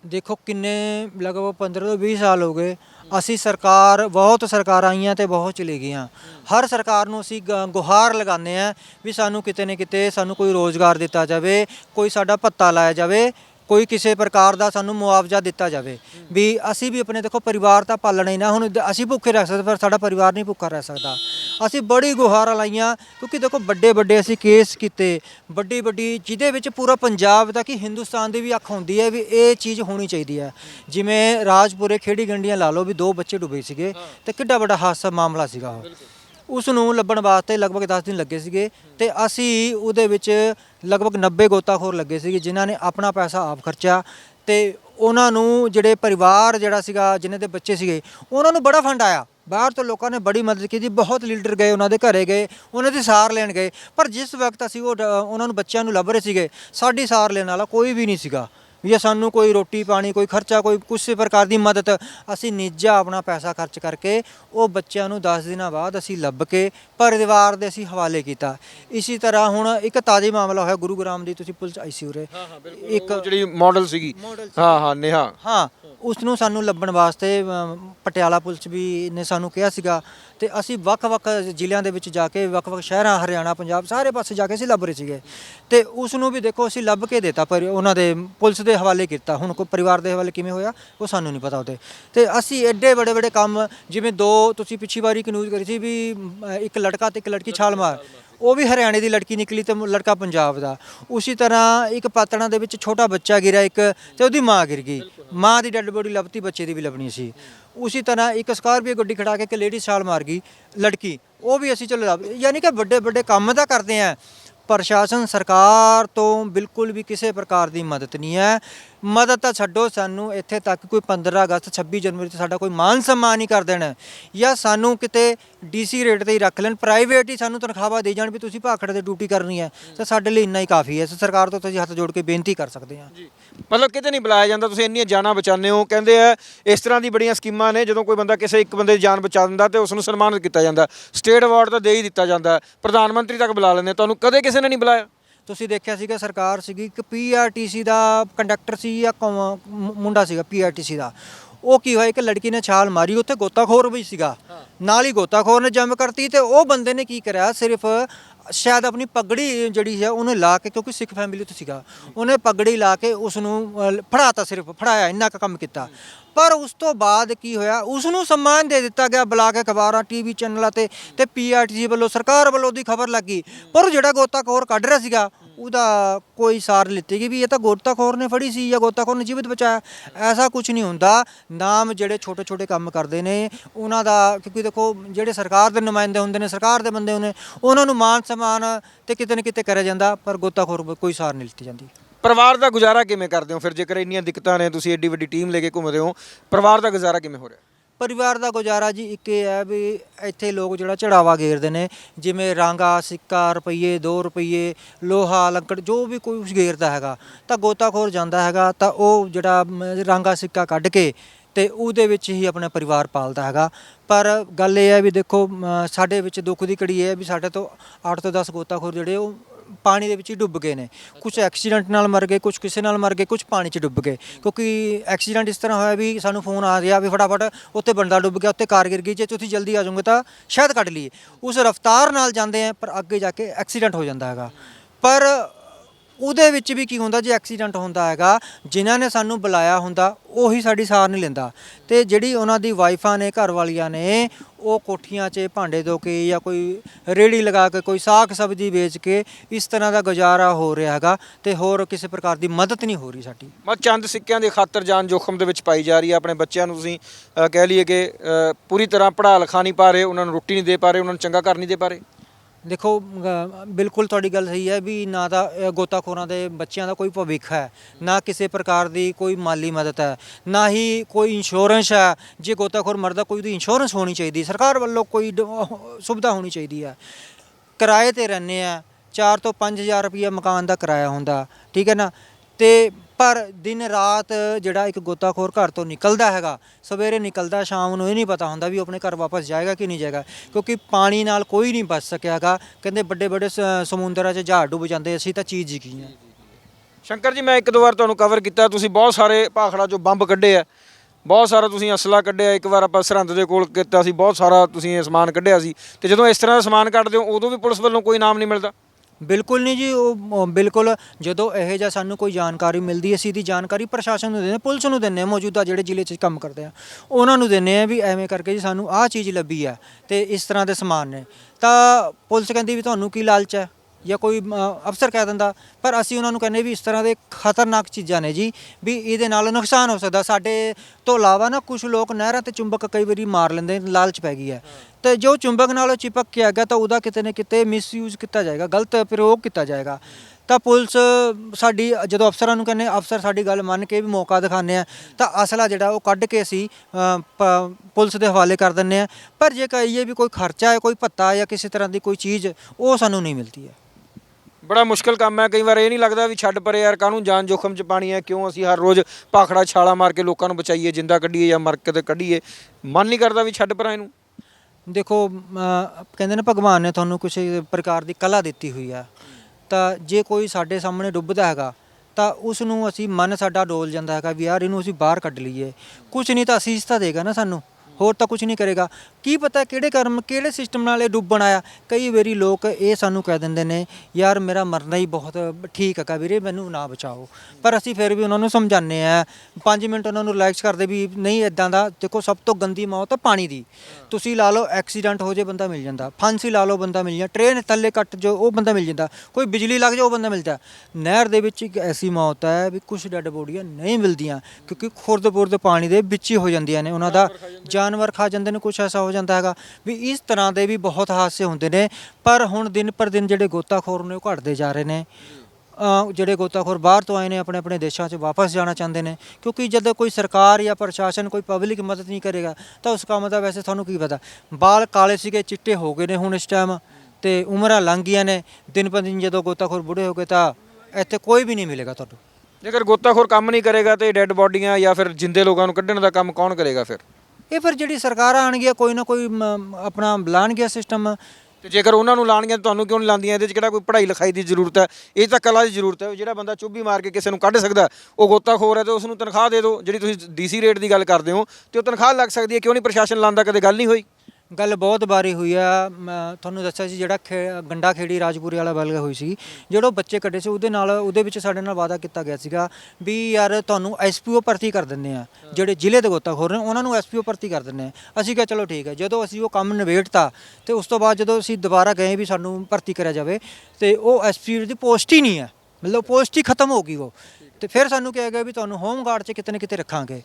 ਦੇਖੋ ਕਿੰਨੇ ਲਗਭਗ 15 ਤੋਂ 20 ਸਾਲ ਹੋ ਗਏ, ਅਸੀਂ ਸਰਕਾਰ, ਬਹੁਤ ਸਰਕਾਰਾਂ ਆਈਆਂ ਤੇ ਬਹੁਤ ਚਲੀ ਗਈਆਂ। ਹਰ ਸਰਕਾਰ ਨੂੰ ਅਸੀਂ ਗ- ਗੁਹਾਰ ਲਗਾਉਂਦੇ ਆ ਵੀ ਸਾਨੂੰ ਕਿਤੇ ਨਾ ਕਿਤੇ ਸਾਨੂੰ ਕੋਈ ਰੋਜ਼ਗਾਰ ਦਿੱਤਾ ਜਾਵੇ, ਕੋਈ ਸਾਡਾ ਭੱਤਾ ਲਾਇਆ ਜਾਵੇ, ਕੋਈ ਕਿਸੇ ਪ੍ਰਕਾਰ ਦਾ ਸਾਨੂੰ ਮੁਆਵਜ਼ਾ ਦਿੱਤਾ ਜਾਵੇ। ਵੀ ਅਸੀਂ ਵੀ ਆਪਣੇ ਦੇਖੋ ਪਰਿਵਾਰ ਤਾਂ ਪਾਲਣਾ ਹੀ ਨਾ, ਹੁਣ ਦ- ਅਸੀਂ ਭੁੱਖੇ ਰਹਿ ਸਕਦੇ, ਪਰ ਸਾਡਾ ਪਰਿਵਾਰ ਨਹੀਂ ਭੁੱਖਾ ਰਹਿ ਸਕਦਾ। ਅਸੀਂ ਬੜੀ ਗੁਹਾਰਾਂ ਲਾਈਆਂ ਕਿਉਂਕਿ ਦੇਖੋ ਵੱਡੇ ਵੱਡੇ ਅਸੀਂ ਕੇਸ ਕੀਤੇ। ਵੱਡੀ ਵੱਡੀ ਜਿਹਦੇ ਵਿੱਚ ਪੂਰਾ ਪੰਜਾਬ ਦਾ ਕਿ ਹਿੰਦੁਸਤਾਨ ਦੀ ਵੀ ਅੱਖ ਹੁੰਦੀ ਹੈ ਵੀ ਇਹ ਚੀਜ਼ ਹੋਣੀ ਚਾਹੀਦੀ ਹੈ। ਜਿਵੇਂ ਰਾਜਪੁਰੇ ਖੇੜੀ ਗੰਡੀਆਂ ਲਾ ਲਓ ਵੀ ਦੋ ਬੱਚੇ ਡੁੱਬੇ ਸੀਗੇ ਤੇ ਕਿੱਡਾ ਵੱਡਾ ਹਾਦਸਾ ਮਾਮਲਾ ਸੀਗਾ ਉਹ। ਉਸ ਨੂੰ ਲੱਭਣ ਵਾਸਤੇ ਲਗਭਗ 10 ਦਿਨ ਲੱਗੇ ਸੀਗੇ ਤੇ ਅਸੀਂ ਉਹਦੇ ਵਿੱਚ ਲਗਭਗ 90 ਗੋਤਾਖੋਰ ਲੱਗੇ ਸੀਗੇ ਜਿਨ੍ਹਾਂ ਨੇ ਆਪਣਾ ਪੈਸਾ ਆਪ ਖਰਚਿਆ ਤੇ ਉਹਨਾਂ ਨੂੰ ਜਿਹੜੇ ਪਰਿਵਾਰ ਜਿਹੜਾ ਸੀਗਾ ਜਿਨ੍ਹਾਂ ਦੇ ਬੱਚੇ ਸੀਗੇ ਉਹਨਾਂ ਨੂੰ ਬੜਾ ਫੰਡ ਆਇਆ। ਬਾਹਰ ਤੋਂ ਲੋਕਾਂ ਨੇ ਬੜੀ ਮਦਦ ਕੀਤੀ ਬਹੁਤ ਲੀਡਰ ਗਏ ਉਹਨਾਂ ਦੇ ਘਰੇ ਗਏ ਉਹਨਾਂ ਦੀ ਸਾਰ ਲੈਣ ਗਏ। ਪਰ ਜਿਸ ਵਕਤ ਅਸੀਂ ਉਹ ਡ- ਉਹਨਾਂ ਨੂੰ ਬੱਚਿਆਂ ਨੂੰ ਲੱਭ ਰਹੇ ਸੀਗੇ ਸਾਡੀ ਸਾਰ ਲੈਣ ਵਾਲਾ ਕੋਈ ਵੀ ਨਹੀਂ ਸੀਗਾ। ਵੀ ਇਹ ਸਾਨੂੰ ਕੋਈ ਰੋਟੀ ਪਾਣੀ ਕੋਈ ਖਰਚਾ ਕੋਈ ਕਿਸੇ ਪ੍ਰਕਾਰ ਦੀ ਮਦਦ ਅਸੀਂ ਨਿੱਜਾ ਆਪਣਾ ਪੈਸਾ ਖਰਚ ਕਰਕੇ ਉਹ ਬੱਚਿਆਂ ਨੂੰ 10 ਦਿਨਾਂ ਬਾਅਦ ਅਸੀਂ ਲੱਭ ਕੇ ਪਰਿਵਾਰ ਦੇ ਅਸੀਂ ਹਵਾਲੇ ਕੀਤਾ। ਇਸੇ ਤਰ੍ਹਾਂ ਹੁਣ ਇੱਕ ਤਾਜ਼ਾ ਮਾਮਲਾ ਹੋਇਆ ਗੁਰੂ ਗ੍ਰਾਮ ਦੀ ਤੁਸੀਂ ਪੁਲਿਸ ਆਈ ਸੀ ਉਰੇ। ਇੱਕ ਜਿਹੜੀ ਮਾਡਲ ਸੀਗੀ। ਹਾਂ ਹਾਂ ਨੇਹਾ। ਹਾਂ ਉਸ ਨੂੰ ਸਾਨੂੰ ਲੱਭਣ ਵਾਸਤੇ ਅਮ, ਪਟਿਆਲਾ ਪੁਲਿਸ ਵੀ ਨੇ ਸਾਨੂੰ ਕਿਹਾ ਸੀਗਾ ਤੇ ਅਸੀਂ ਵੱਖ-ਵੱਖ ਜ਼ਿਲ੍ਹਿਆਂ ਦੇ ਵਿੱਚ ਜਾ ਕੇ ਵੱਖ-ਵੱਖ ਸ਼ਹਿਰਾਂ ਹਰਿਆਣਾ ਪੰਜਾਬ ਸਾਰੇ ਪਾਸੇ ਜਾ ਕੇ ਅਸੀਂ ਲੱਭ ਰਹੇ ਸੀਗੇ। ਤੇ ਉਸ ਨੂੰ ਵੀ ਦੇਖੋ ਅਸੀਂ ਲੱਭ ਕੇ ਦਿੱਤਾ ਪਰ ਉਹਨਾਂ ਦੇ ਪੁਲਿਸ ਦੇ ਹਵਾਲੇ ਕੀਤਾ। ਹੁਣ ਕੋਈ ਪਰਿਵਾਰ ਦੇ ਹਵਾਲੇ ਕਿਵੇਂ ਹੋਇਆ ਉਹ ਸਾਨੂੰ ਨਹੀਂ ਪਤਾ ਉਹਦੇ। ਤੇ ਅਸੀਂ ਐਡੇ ਵੱਡੇ ਵੱਡੇ ਕੰਮ ਜਿਵੇਂ ਦੋ ਤੁਸੀਂ ਪਿੱਛੀ ਵਾਰੀ ਇੱਕ ਨਿਊਜ਼ ਕਰੀ ਸੀ ਵੀ ਅਮ, ਇੱਕ ਲੜਕਾ ਤੇ ਇੱਕ ਲੜਕੀ ਛਾਲ ਮਾਰ। ਉਹ ਵੀ ਹਰਿਆਣੇ ਦੀ ਲੜਕੀ ਨਿਕਲੀ ਤੇ ਲੜਕਾ ਪੰਜਾਬ ਦਾ। ਉਸੇ ਤਰ੍ਹਾਂ ਇੱਕ ਪਾਤਣਾ ਦੇ ਵਿੱਚ ਛੋਟਾ ਬੱਚਾ ਗਿਰਿਆ ਇੱਕ ਤੇ ਉਹਦੀ ਮਾਂ ਗਿਰ ਗਈ। ਮਾਂ ਦੀ ਡੈੱਡ ਬੋਡੀ ਲੱਭਤੀ ਬੱਚੇ ਦੀ ਵੀ ਲੱਭਣੀ ਸੀ। ਉਸੇ ਤਰ੍ਹਾਂ ਇੱਕ ਸਕਾਰਪੀਓ ਗੱਡੀ ਖੜਾ ਕੇ ਇੱਕ ਲੇਡੀ ਛਾਲ ਮਾਰ ਗਈ, ਲੜਕੀ। ਉਹ ਵੀ ਅਸੀਂ ਚਲੋ ਲੱਭ ਯਾਨੀ ਕਿ ਵੱਡੇ ਵੱਡੇ ਕੰਮ ਤਾਂ ਕਰਦੇ ਆ ਪ੍ਰਸ਼ਾਸਨ ਸਰਕਾਰ ਤੋਂ ਬਿਲਕੁਲ ਵੀ ਕਿਸੇ ਪ੍ਰਕਾਰ ਦੀ ਮਦਦ ਨਹੀਂ ਹੈ। ਮਦਦ ਤਾਂ ਛੱਡੋ ਸਾਨੂੰ, ਇੱਥੇ ਤੱਕ ਕੋਈ 15 ਅਗਸਤ 26 ਜਨਵਰੀ ਤੇ ਸਾਡਾ ਕੋਈ ਮਾਨ ਸਨਮਾਨ ਹੀ ਕਰ ਦੇਣਾ। ਜਾਂ ਸਾਨੂੰ ਕਿਤੇ ਡੀਸੀ ਰੇਟ ਤੇ ਹੀ ਰੱਖ ਲੈਣ। ਪ੍ਰਾਈਵੇਟ ਹੀ ਸਾਨੂੰ ਤਨਖਾਹਾਂ ਦੇ ਜਾਣ ਵੀ ਤੁਸੀਂ ਭਾਖੜੇ ਤੇ ਡਿਊਟੀ ਕਰਨੀ ਹੈ। ਤਾਂ ਸਾਡੇ ਲਈ ਇੰਨਾ ਹੀ ਕਾਫੀ ਹੈ। ਸੋ ਸਰਕਾਰ ਤੋਂ ਤੁਸੀਂ ਹੱਥ ਜੋੜ ਕੇ ਬੇਨਤੀ ਕਰ ਸਕਦੇ ਹਾਂ। ਮਤਲਬ ਕਿਤੇ ਨਹੀਂ ਬੁਲਾਇਆ ਜਾਂਦਾ ਤੁਸੀਂ ਇੰਨੀਆਂ ਜਾਨਾਂ ਬਚਾਉਂਦੇ ਹੋ। ਕਹਿੰਦੇ ਆ ਇਸ ਤਰ੍ਹਾਂ ਦੀ ਬੜੀਆਂ ਸਕੀਮਾਂ ਨੇ ਜਦੋਂ ਕੋਈ ਬੰਦਾ ਕਿਸੇ ਇੱਕ ਬੰਦੇ ਦੀ ਜਾਨ ਬਚਾ ਦਿੰਦਾ ਤੇ ਉਸ ਨੂੰ ਸਨਮਾਨਿਤ ਕੀਤਾ ਜਾਂਦਾ। ਸਟੇਟ ਅਵਾਰਡ ਤਾਂ ਦੇ ਹੀ ਦਿੱਤਾ ਜਾਂਦਾ। ਪ੍ਰਧਾਨ ਮੰਤਰੀ ਤੱਕ ਬੁਲਾ ਲੈਂਦੇ ਤੁਹਾਨੂੰ ਕਦੇ ਕਿਸੇ ਨੇ ਨਹੀਂ ਬੁਲਾਇਆ? ਤੁਸੀਂ ਦੇਖਿਆ ਸੀਗਾ ਸਰਕਾਰ ਸੀਗੀ ਕਿ ਪੀਆਰਟੀਸੀ ਦਾ ਕੰਡਕਟਰ ਸੀ ਜਾਂ ਮੁੰਡਾ ਸੀਗਾ ਪੀਆਰਟੀਸੀ ਦਾ। ਉਹ ਕੀ ਹੋਇਆ ਇੱਕ ਲੜਕੀ ਨੇ ਛਾਲ ਮਾਰੀ ਉੱਥੇ ਗੋਤਾਖੋਰ ਵੀ ਸੀਗਾ। ਨਾਲ ਹੀ ਗੋਤਾਖੋਰ ਨੇ ਜੰਮ ਕਰਤੀ ਤੇ ਉਹ ਬੰਦੇ ਨੇ ਕੀ ਕਰਿਆ ਸਿਰਫ ਸ਼ਾਇਦ ਆਪਣੀ ਪਗੜੀ ਜਿਹੜੀ ਹੈ ਉਹਨੇ ਲਾ ਕੇ ਕਿਉਂਕਿ ਸਿੱਖ ਫੈਮਿਲੀ ਤੋਂ ਸੀਗਾ ਉਹਨੇ ਪਗੜੀ ਲਾ ਕੇ ਉਸ ਨੂੰ ਫੜਾਤਾ ਸਿਰਫ ਫੜਾਇਆ ਇੰਨਾ ਕੰਮ ਕੀਤਾ। ਪਰ ਉਸ ਤੋਂ ਬਾਅਦ ਕੀ ਹੋਇਆ ਉਸ ਨੂੰ ਸਨਮਾਨ ਦੇ ਦਿੱਤਾ ਗਿਆ ਬੁਲਾ ਕੇ ਅਖਬਾਰਾਂ ਟੀਵੀ ਚੈਨਲਾਂ ਤੇ ਤੇ ਪੀਆਰਟੀਸੀ ਵੱਲੋਂ ਸਰਕਾਰ ਵੱਲੋਂ ਦੀ ਖਬਰ ਲੱਗੀ। ਪਰ ਜਿਹੜਾ ਗੋਤਾਖੋਰ ਕੱਢ ਰਿਹਾ ਸੀਗਾ ਉਹਦਾ ਕੋਈ ਸਾਰ ਲਿੱਤੀ ਗਈ ਵੀ ਇਹ ਤਾਂ ਗੋਤਾਖੋਰ ਨੇ ਫੜੀ ਸੀ ਜਾਂ ਗੋਤਾਖੋਰ ਨੇ ਜੀਵਤ ਬਚਾਇਆ, ਐਸਾ ਕੁਝ ਨਹੀਂ ਹੁੰਦਾ। ਨਾਮ ਜਿਹੜੇ ਛੋਟੇ ਛੋਟੇ ਕੰਮ ਕਰਦੇ ਨੇ, ਉਹਨਾਂ ਦਾ ਕਿਉਂਕਿ ਦੇਖੋ, ਜਿਹੜੇ ਸਰਕਾਰ ਦੇ ਨੁਮਾਇੰਦੇ ਹੁੰਦੇ ਨੇ, ਸਰਕਾਰ ਦੇ ਬੰਦੇ ਹੁੰਦੇ ਉਹਨਾਂ ਨੂੰ ਮਾਨ ਸਨਮਾਨ ਤੇ ਕਿਤੇ ਨਾ ਕਿਤੇ ਕਰਿਆ ਜਾਂਦਾ, ਪਰ ਗੋਤਾਖੋਰ ਕੋਈ ਸਾਰ ਨਹੀਂ ਲਿੱਤੀ ਜਾਂਦੀ। ਪਰਿਵਾਰ ਦਾ ਗੁਜ਼ਾਰਾ ਕਿਵੇਂ ਕਰਦੇ ਹੋ? ਫਿਰ ਜੇਕਰ ਇੰਨੀਆਂ ਦਿੱਕਤਾਂ ਨੇ, ਤੁਸੀਂ ਐਡੀ ਵੱਡੀ ਟੀਮ ਲੈ ਕੇ ਘੁੰਮਦੇ ਹੋ, ਪਰਿਵਾਰ ਦਾ ਗੁਜ਼ਾਰਾ ਕਿਵੇਂ ਹੋ ਰਿਹਾ? ਪਰਿਵਾਰ ਦਾ ਗੁਜ਼ਾਰਾ ਜੀ ਇੱਕ ਇਹ ਹੈ ਵੀ ਇੱਥੇ ਲੋਕ ਜਿਹੜਾ ਚੜਾਵਾ ਗੇਰਦੇ ਨੇ, ਜਿਵੇਂ ਰਾਂਗਾ, ਸਿੱਕਾ, ਰੁਪਈਏ 2 ਰੁਪਈਏ, ਲੋਹਾ, ਲੱਕੜ, ਜੋ ਵੀ ਕੋਈ ਕੁਛ ਗੇਰਦਾ ਹੈਗਾ, ਤਾਂ ਗੋਤਾਖੋਰ ਜਾਂਦਾ ਹੈਗਾ, ਤਾਂ ਉਹ ਜਿਹੜਾ ਰਾਂਗਾ, ਸਿੱਕਾ ਕੱਢ ਕੇ ਤੇ ਉਹਦੇ ਵਿੱਚ ਹੀ ਆਪਣਾ ਪਰਿਵਾਰ ਪਾਲਦਾ ਹੈਗਾ। ਪਰ ਗੱਲ ਇਹ ਹੈ ਵੀ ਦੇਖੋ ਸਾਡੇ ਵਿੱਚ ਦੁੱਖ ਦੀ ਕੜੀ ਇਹ ਹੈ ਵੀ ਸਾਡੇ ਤੋਂ 8 ਤੋਂ 10 ਗੋਤਾਖੋਰ ਜਿਹੜੇ ਉਹ ਪਾਣੀ ਦੇ ਵਿੱਚ ਹੀ ਡੁੱਬ ਗਏ ਨੇ। ਕੁਝ ਐਕਸੀਡੈਂਟ ਨਾਲ ਮਰ ਗਏ ਕੁਝ ਕਿਸੇ ਨਾਲ ਮਰ ਗਏ ਕੁਝ ਪਾਣੀ 'ਚ ਡੁੱਬ ਗਏ। ਕਿਉਂਕਿ ਐਕਸੀਡੈਂਟ ਇਸ ਤਰ੍ਹਾਂ ਹੋਇਆ ਵੀ ਸਾਨੂੰ ਫੋਨ ਆ ਗਿਆ ਵੀ ਫਟਾਫਟ ਉੱਥੇ ਬੰਦਾ ਡੁੱਬ ਗਿਆ, ਉੱਥੇ ਕਾਰ ਗਿਰ ਗਈ। ਜੇ ਤੁਸੀਂ ਜਲਦੀ ਆ ਜਾਓਗੇ ਤਾਂ ਸ਼ਾਇਦ ਕੱਢ ਲਈਏ। ਉਸ ਰਫ਼ਤਾਰ ਨਾਲ ਜਾਂਦੇ ਆ, ਪਰ ਅੱਗੇ ਜਾ ਕੇ ਐਕਸੀਡੈਂਟ ਹੋ ਜਾਂਦਾ ਹੈਗਾ। ਪਰ ਉਹਦੇ ਵਿੱਚ ਵੀ ਕੀ ਹੁੰਦਾ ਜੇ ਐਕਸੀਡੈਂਟ ਹੁੰਦਾ ਹੈਗਾ ਜਿਨ੍ਹਾਂ ਨੇ ਸਾਨੂੰ ਬੁਲਾਇਆ ਹੁੰਦਾ ਉਹੀ ਸਾਡੀ ਸਾਰ ਨਹੀਂ ਲੈਂਦਾ। ਤੇ ਜਿਹੜੀ ਉਹਨਾਂ ਦੀ ਵਾਈਫਾਂ ਨੇ ਘਰ ਵਾਲੀਆਂ ਨੇ ਉਹ ਕੋਠੀਆਂ 'ਚ ਭਾਂਡੇ ਧੋ ਕੇ ਜਾਂ ਕੋਈ ਰੇੜੀ ਲਗਾ ਕੇ ਕੋਈ ਸਾਗ ਸਬਜ਼ੀ ਵੇਚ ਕੇ ਇਸ ਤਰ੍ਹਾਂ ਦਾ ਗੁਜ਼ਾਰਾ ਹੋ ਰਿਹਾ ਹੈਗਾ ਤੇ ਹੋਰ ਕਿਸੇ ਪ੍ਰਕਾਰ ਦੀ ਮਦਦ ਨਹੀਂ ਹੋ ਰਹੀ ਸਾਡੀ। ਮੈਂ ਚੰਦ ਸਿੱਕਿਆਂ ਦੀ ਖਾਤਰ ਜਾਨ ਜੋਖਮ ਦੇ ਵਿੱਚ ਪਾਈ ਜਾ ਰਹੀ ਹੈ ਆਪਣੇ ਬੱਚਿਆਂ ਨੂੰ ਤੁਸੀਂ ਅ, ਕਹਿ ਲਈਏ ਕਿ ਅ, ਪੂਰੀ ਤਰ੍ਹਾਂ ਪੜ੍ਹਾ ਲਿਖਾ ਨਹੀਂ ਪਾ ਰਹੇ ਉਹਨਾਂ ਨੂੰ ਰੋਟੀ ਨਹੀਂ ਦੇ ਪਾ ਰਹੇ ਉਹਨਾਂ ਨੂੰ ਚੰਗਾ ਘਰ ਨਹੀਂ ਦੇ ਪਾ ਰਹੇ। ਦੇਖੋ ਅ, ਬਿਲਕੁਲ ਤੁਹਾਡੀ ਗੱਲ ਸਹੀ ਹੈ ਵੀ ਨਾ ਤਾਂ ਅ, ਗੋਤਾਖੋਰਾਂ ਦੇ ਬੱਚਿਆਂ ਦਾ ਕੋਈ ਭਵਿੱਖ ਹੈ ਨਾ ਕਿਸੇ ਪ੍ਰਕਾਰ ਦੀ ਕੋਈ ਮਾਲੀ ਮਦਦ ਹੈ ਨਾ ਹੀ ਕੋਈ ਇੰਸ਼ੋਰੈਂਸ ਹੈ। ਜੇ ਗੋਤਾਖੋਰ ਮਰਦਾ ਕੋਈ ਉਹਦੀ ਇੰਸ਼ੋਰੈਂਸ ਹੋਣੀ ਚਾਹੀਦੀ ਸਰਕਾਰ ਵੱਲੋਂ ਕੋਈ ਡ- ਉਹ ਸੁਵਿਧਾ ਹੋਣੀ ਚਾਹੀਦੀ ਹੈ। ਕਿਰਾਏ ਤੇ ਰਹਿੰਦੇ ਆ 4 ਤੋਂ 5000 ਰੁਪਈਆ ਮਕਾਨ ਦਾ ਕਿਰਾਇਆ ਹੁੰਦਾ ਠੀਕ ਹੈ ਨਾ? ਤੇ ਪਰ ਦਿਨ ਰਾਤ ਜਿਹੜਾ ਇੱਕ ਗੋਤਾਖੋਰ ਘਰ ਤੋਂ ਨਿਕਲਦਾ ਹੈਗਾ, ਸਵੇਰੇ ਨਿਕਲਦਾ, ਸ਼ਾਮ ਨੂੰ ਇਹ ਨਹੀਂ ਪਤਾ ਹੁੰਦਾ ਵੀ ਉਹ ਆਪਣੇ ਘਰ ਵਾਪਸ ਜਾਏਗਾ ਕਿ ਨਹੀਂ ਜਾਏਗਾ, ਕਿਉਂਕਿ ਪਾਣੀ ਨਾਲ ਕੋਈ ਨਹੀਂ ਬਚ ਸਕਿਆਗਾ ਕਹਿੰਦੇ ਵੱਡੇ ਵੱਡੇ ਸ- ਸਮੁੰਦਰਾਂ 'ਚ ਜਹਾਜ਼ ਡੁੱਬ ਜਾਂਦੇ, ਅਸੀਂ ਤਾਂ ਚੀਜ਼ ਹੀ ਕੀ ਹਾਂ ਸ਼ੰਕਰ ਜੀ, ਮੈਂ ਇੱਕ ਦੋ ਵਾਰ ਤੁਹਾਨੂੰ ਕਵਰ ਕੀਤਾ, ਤੁਸੀਂ ਬਹੁਤ ਸਾਰੇ ਭਾਖੜਾ ਜੋ ਬੰਬ ਕੱਢੇ ਆ। ਬਹੁਤ ਸਾਰਾ ਤੁਸੀਂ ਅਸਲਾ ਕੱਢਿਆ, ਇੱਕ ਵਾਰ ਆਪਾਂ ਸਰਹੰਦ ਦੇ ਕੋਲ ਕੀਤਾ ਸੀ, ਬਹੁਤ ਸਾਰਾ ਤੁਸੀਂ ਇਹ ਸਮਾਨ ਕੱਢਿਆ ਸੀ। ਤੇ ਜਦੋਂ ਇਸ ਤਰ੍ਹਾਂ ਦਾ ਸਮਾਨ ਕੱਢਦੇ ਹੋ, ਉਦੋਂ ਵੀ ਪੁਲਿਸ ਵੱਲੋਂ ਕੋਈ ਨਾਮ ਨਹੀਂ ਮਿਲਦਾ? ਬਿਲਕੁਲ ਨਹੀਂ ਜੀ ਉਹ ਮ- ਬਿਲਕੁਲ ਜਦੋਂ ਇਹੋ ਜਿਹਾ ਸਾਨੂੰ ਕੋਈ ਜਾਣਕਾਰੀ ਮਿਲਦੀ ਹੈ ਅਸੀਂ ਜਾਣਕਾਰੀ ਪ੍ਰਸ਼ਾਸਨ ਨੂੰ ਦਿੰਦੇ ਹਾਂ, ਪੁਲਿਸ ਨੂੰ ਦਿੰਦੇ ਹਾਂ ਮੌਜੂਦਾ ਜਿਹੜੇ ਜ਼ਿਲ੍ਹੇ 'ਚ ਕੰਮ ਕਰਦੇ ਆ ਉਹਨਾਂ ਨੂੰ ਦਿੰਦੇ ਆ ਵੀ ਐਵੇਂ ਕਰਕੇ ਜੀ ਸਾਨੂੰ ਆਹ ਚੀਜ਼ ਲੱਭੀ ਹੈ ਤੇ ਇਸ ਤਰ੍ਹਾਂ ਦੇ ਸਮਾਨ ਨੇ। ਤਾਂ ਪੁਲਿਸ ਕਹਿੰਦੀ ਵੀ ਤੁਹਾਨੂੰ ਕੀ ਲਾਲਚ ਹੈ? ਜਾਂ ਕੋਈ ਅਫਸਰ ਕਹਿ ਦਿੰਦਾ ਪਰ ਅਸੀਂ ਉਹਨਾਂ ਨੂੰ ਕਹਿੰਦੇ ਵੀ ਇਸ ਤਰ੍ਹਾਂ ਦੇ ਖਤਰਨਾਕ ਚੀਜ਼ਾਂ ਨੇ ਜੀ ਵੀ ਇਹਦੇ ਨਾਲ ਨੁਕਸਾਨ ਹੋ ਸਕਦਾ। ਸਾਡੇ ਤੋਂ ਇਲਾਵਾ ਨਾ ਕੁਝ ਲੋਕ ਨਹਿਰਾਂ ਤੇ ਚੁੰਬਕ ਕਈ ਵਾਰੀ ਮਾਰ ਲੈਂਦੇ ਨੇ, ਲਾਲਚ ਪੈ ਗਈ ਹੈ। ਤੇ ਜੋ ਚੁੰਬਕ ਨਾਲੋਂ ਚਿਪਕ ਕੇ ਹੈਗਾ ਤਾਂ ਉਹਦਾ ਕਿਤੇ ਨਾ ਕਿਤੇ ਮਿਸਯੂਜ਼ ਕੀਤਾ ਜਾਏਗਾ ਗਲਤ ਪ੍ਰਯੋਗ ਕੀਤਾ ਜਾਏਗਾ। ਤਾਂ ਪੁਲਿਸ ਸਾਡੀ ਜਦੋਂ ਅਫਸਰਾਂ ਨੂੰ ਕਹਿੰਦੇ ਅਫਸਰ ਸਾਡੀ ਗੱਲ ਮੰਨ ਕੇ ਵੀ ਮੌਕਾ ਦਿਖਾਉਂਦੇ ਆ ਤਾਂ ਅਸਲਾ ਜਿਹੜਾ ਉਹ ਕੱਢ ਕੇ ਅਸੀਂ ਪ- ਪੁਲਿਸ ਦੇ ਹਵਾਲੇ ਕਰ ਦਿੰਦੇ ਆ। ਪਰ ਜੇ ਕਹੀਏ ਵੀ ਕੋਈ ਖਰਚਾ ਹੈ ਕੋਈ ਭੱਤਾ ਜਾਂ ਕਿਸੇ ਤਰ੍ਹਾਂ ਦੀ ਕੋਈ ਚੀਜ਼ ਉਹ ਸਾਨੂੰ ਨਹੀਂ ਮਿਲਦੀ ਹੈ। ਬੜਾ ਮੁਸ਼ਕਲ ਕੰਮ ਹੈ। ਕਈ ਵਾਰ ਇਹ ਨਹੀਂ ਲੱਗਦਾ ਵੀ ਛੱਡ ਪਰੇ ਯਾਰ ਕਾਹਨੂੰ ਜਾਨ ਜੋਖਮ ਚ ਪਾਣੀ ਹੈ ਕਿਉਂ ਅਸੀਂ ਹਰ ਰੋਜ਼ ਭਾਖੜਾ ਛਾਲਾ ਮਾਰ ਕੇ ਲੋਕਾਂ ਨੂੰ ਬਚਾਈਏ ਜਿੰਦਾ ਕੱਢੀਏ ਜਾਂ ਮਰ ਕੇ ਤੇ ਕੱਢੀਏ। ਮਨ ਨਹੀਂ ਕਰਦਾ ਵੀ ਛੱਡ ਪਰਾਂ ਇਹਨੂੰ। ਦੇਖੋ ਅ, ਕਹਿੰਦੇ ਨੇ ਭਗਵਾਨ ਨੇ ਤੁਹਾਨੂੰ ਕਿਸੇ ਪ੍ਰਕਾਰ ਦੀ ਕਲਾ ਦਿੱਤੀ ਹੋਈ ਆ। ਤਾਂ ਜੇ ਕੋਈ ਸਾਡੇ ਸਾਹਮਣੇ ਡੁੱਬਦਾ ਹੈਗਾ ਤਾਂ ਉਸ ਨੂੰ ਅਸੀਂ ਮਨ ਸਾਡਾ ਡੋਲ ਜਾਂਦਾ ਹੈਗਾ ਵੀ ਯਾਰ ਇਹਨੂੰ ਅਸੀਂ ਬਾਹਰ ਕੱਢ ਲਈਏ। ਕੁਝ ਨਹੀਂ ਤਾਂ ਅਸੀਸ ਤਾਂ ਦੇਗਾ ਨਾ ਸਾਨੂੰ। ਹੋਰ ਤਾਂ ਕੁਝ ਨਹੀਂ ਕਰੇਗਾ। ਕੀ ਪਤਾ ਕਿਹੜੇ ਕਰਮ ਕਿਹੜੇ ਸਿਸਟਮ ਨਾਲ ਇਹ ਡੁੱਬਣ ਆਇਆ। ਕਈ ਵਾਰੀ ਲੋਕ ਇਹ ਸਾਨੂੰ ਕਹਿ ਦਿੰਦੇ ਨੇ ਯਾਰ ਮੇਰਾ ਮਰਨਾ ਹੀ ਬਹੁਤ ਠੀਕ ਹੈਗਾ ਵੀਰੇ ਮੈਨੂੰ ਨਾ ਬਚਾਓ। ਪਰ ਅਸੀਂ ਫਿਰ ਵੀ ਉਹਨਾਂ ਨੂੰ ਸਮਝਾਉਂਦੇ ਆ 5 ਮਿੰਟ ਉਹਨਾਂ ਨੂੰ ਰਿਲੈਕਸ ਕਰਦੇ ਵੀ ਨਹੀਂ ਇਦਾਂ ਦਾ ਦੇਖੋ ਸਭ ਤੋਂ ਗੰਦੀ ਮੌਤ ਹੈ ਪਾਣੀ ਦੀ। ਤੁਸੀਂ ਲਾ ਲਓ ਐਕਸੀਡੈਂਟ ਹੋ ਜੇ ਬੰਦਾ ਮਿਲ ਜਾਂਦਾ। ਫਾਂਸੀ ਲਾ ਲਓ ਬੰਦਾ ਮਿਲ ਜਾਂਦਾ। ਟ੍ਰੇਨ ਥੱਲੇ ਕੱਟ ਜੋ ਉਹ ਬੰਦਾ ਮਿਲ ਜਾਂਦਾ। ਕੋਈ ਬਿਜਲੀ ਲੱਗ ਜਾ ਉਹ ਬੰਦਾ ਮਿਲਦਾ। ਨਹਿਰ ਦੇ ਵਿੱਚ ਇੱਕ ਐਸੀ ਮੌਤ ਹੈ ਵੀ ਕੁਝ ਡੈੱਡ ਬੋਡੀਆਂ ਨਹੀਂ ਮਿਲਦੀਆਂ। ਕਿਉਂਕਿ ਖੁਰਦ-ਪੁਰਦ ਪਾਣੀ ਦੇ ਵਿੱਚ ਹੀ ਹੋ ਜਾਂਦੀਆਂ ਨੇ। ਉਹਨਾਂ ਦਾ ਜਾਨਵਰ ਖਾ ਜਾਂਦੇ ਨੇ ਕੁਝ ਐਸਾ ਹੋ ਜਾਂਦਾ ਹੈਗਾ ਵੀ ਇਸ ਤਰ੍ਹਾਂ ਦੇ ਵੀ ਬਹੁਤ ਹਾਦਸੇ ਹੁੰਦੇ ਨੇ, ਪਰ ਹੁਣ ਦਿਨ ਪਰ ਦਿਨ ਜਿਹੜੇ ਗੋਤਾਖੋਰ ਨੇ ਉਹ ਘਟਦੇ ਜਾ ਰਹੇ ਨੇ। ਜਿਹੜੇ ਗੋਤਾਖੋਰ ਬਾਹਰ ਤੋਂ ਆਏ ਨੇ, ਆਪਣੇ ਆਪਣੇ ਦੇਸ਼ਾਂ 'ਚ ਵਾਪਸ ਜਾਣਾ ਚਾਹੁੰਦੇ ਨੇ, ਕਿਉਂਕਿ ਜਦੋਂ ਕੋਈ ਸਰਕਾਰ ਜਾਂ ਪ੍ਰਸ਼ਾਸਨ ਕੋਈ ਪਬਲਿਕ ਮਦਦ ਨਹੀਂ ਕਰੇਗਾ, ਤਾਂ ਉਸ ਕੰਮ ਦਾ ਵੈਸੇ ਤੁਹਾਨੂੰ ਕੀ ਪਤਾ, ਬਾਲ ਕਾਲੇ ਸੀਗੇ, ਚਿੱਟੇ ਹੋ ਗਏ ਨੇ ਹੁਣ ਇਸ ਟਾਈਮ ਤੇ ਉਮਰਾਂ ਲੰਘ ਗਈਆਂ ਨੇ, ਦਿਨ ਪਰ ਦਿਨ ਜਦੋਂ ਗੋਤਾਖੋਰ ਬੁੜੇ ਹੋ ਗਏ ਤਾਂ ਇੱਥੇ ਕੋਈ ਵੀ ਨਹੀਂ ਮਿਲੇਗਾ ਤੁਹਾਨੂੰ। ਜੇਕਰ ਗੋਤਾਖੋਰ ਕੰਮ ਨਹੀਂ ਕਰੇਗਾ ਤੇ ਡੈੱਡ ਬੋਡੀਆਂ ਜਾਂ ਫਿਰ ਜਿੰਦੇ ਲੋਕਾਂ ਨੂੰ ਕੱਢਣ ਦਾ ਕੰਮ ਕੌਣ ਕਰੇਗਾ ਫਿਰ? ਇਹ ਫਿਰ ਜਿਹੜੀ ਸਰਕਾਰਾਂ ਆਣਗੀਆਂ ਕੋਈ ਨਾ ਕੋਈ ਮ, ਆਪਣਾ ਬੁਲਾਉਣਗੀਆਂ ਸਿਸਟਮ ਤੇ ਜੇਕਰ ਉਹਨਾਂ ਨੂੰ ਲਾਣਗੀਆਂ ਤੁਹਾਨੂੰ ਕਿਉਂ ਨਹੀਂ ਲਾਉਂਦੀਆਂ? ਇਹਦੇ 'ਚ ਕਿਹੜਾ ਕੋਈ ਪੜ੍ਹਾਈ ਲਿਖਾਈ ਦੀ ਜ਼ਰੂਰਤ ਹੈ? ਇਹ ਤਾਂ ਕਲਾ ਦੀ ਜ਼ਰੂਰਤ ਹੈ। ਜਿਹੜਾ ਬੰਦਾ ਚੁੱਭੀ ਮਾਰ ਕੇ ਕਿਸੇ ਨੂੰ ਕੱਢ ਸਕਦਾ ਉਹ ਗੋਤਾਖੋਰ ਹੈ ਤੇ ਉਸ ਨੂੰ ਤਨਖਾਹ ਦੇ ਦਿਓ। ਜਿਹੜੀ ਤੁਸੀਂ ਡੀਸੀ ਰੇਟ ਦੀ ਗੱਲ ਕਰਦੇ ਹੋ ਤੇ ਉਹ ਤਨਖਾਹ ਲੱਗ ਸਕਦੀ ਹੈ। ਕਿਉਂ ਨਹੀਂ ਪ੍ਰਸ਼ਾਸਨ ਲਾਉਂਦਾ? ਕਦੇ ਗੱਲ ਨਹੀਂ ਹੋਈ। ਗੱਲ ਬਹੁਤ ਵਾਰੀ ਹੋਈ ਆ। ਮੈਂ ਤੁਹਾਨੂੰ ਦੱਸਿਆ ਸੀ ਜਿਹੜਾ ਖੇ- ਗੰਡਾ ਖੇੜੀ ਰਾਜਪੁਰੇ ਵਾਲਾ ਬਲਗ ਹੋਈ ਸੀ ਉਹ ਬੱਚੇ ਕੱਢੇ ਸੀ, ਉਹਦੇ ਨਾਲ, ਉਹਦੇ ਵਿੱਚ ਸਾਡੇ ਨਾਲ ਵਾਅਦਾ ਕੀਤਾ ਗਿਆ ਸੀਗਾ ਵੀ ਯਾਰ ਤੁਹਾਨੂੰ ਐਸਪੀਓ ਭਰਤੀ ਕਰ ਦਿੰਦੇ ਆ। ਜਿਹੜੇ ਜ਼ਿਲ੍ਹੇ ਦੇ ਗੋਤਾਖੋਰ ਨੇ, ਉਹਨਾਂ ਨੂੰ ਐਸਪੀਓ ਭਰਤੀ ਕਰ ਦਿੰਦੇ ਆ। ਅਸੀਂ ਕਿਹਾ ਚਲੋ ਠੀਕ ਹੈ ਜਦੋਂ ਅਸੀਂ ਉਹ ਕੰਮ ਨਿਬੇੜਤਾ ਤੇ ਉਸ ਤੋਂ ਬਾਅਦ ਜਦੋਂ ਅਸੀਂ ਦੁਬਾਰਾ ਗਏ ਵੀ ਸਾਨੂੰ ਭਰਤੀ ਕਰਿਆ ਜਾਵੇ ਤੇ ਉਹ ਐਸਪੀਓ ਦੀ ਪੋਸਟ ਹੀ ਨਹੀਂ ਹੈ ਮਤਲਬ ਪੋਸਟ ਹੀ ਖਤਮ ਹੋ ਗਈ ਉਹ। ਤੇ ਫਿਰ ਸਾਨੂੰ ਕਿਹਾ ਗਿਆ ਵੀ ਤੁਹਾਨੂੰ ਹੋਮ ਗਾਰਡ 'ਚ ਕਿਤੇ ਨਾ ਕਿਤੇ ਰੱਖਾਂਗੇ।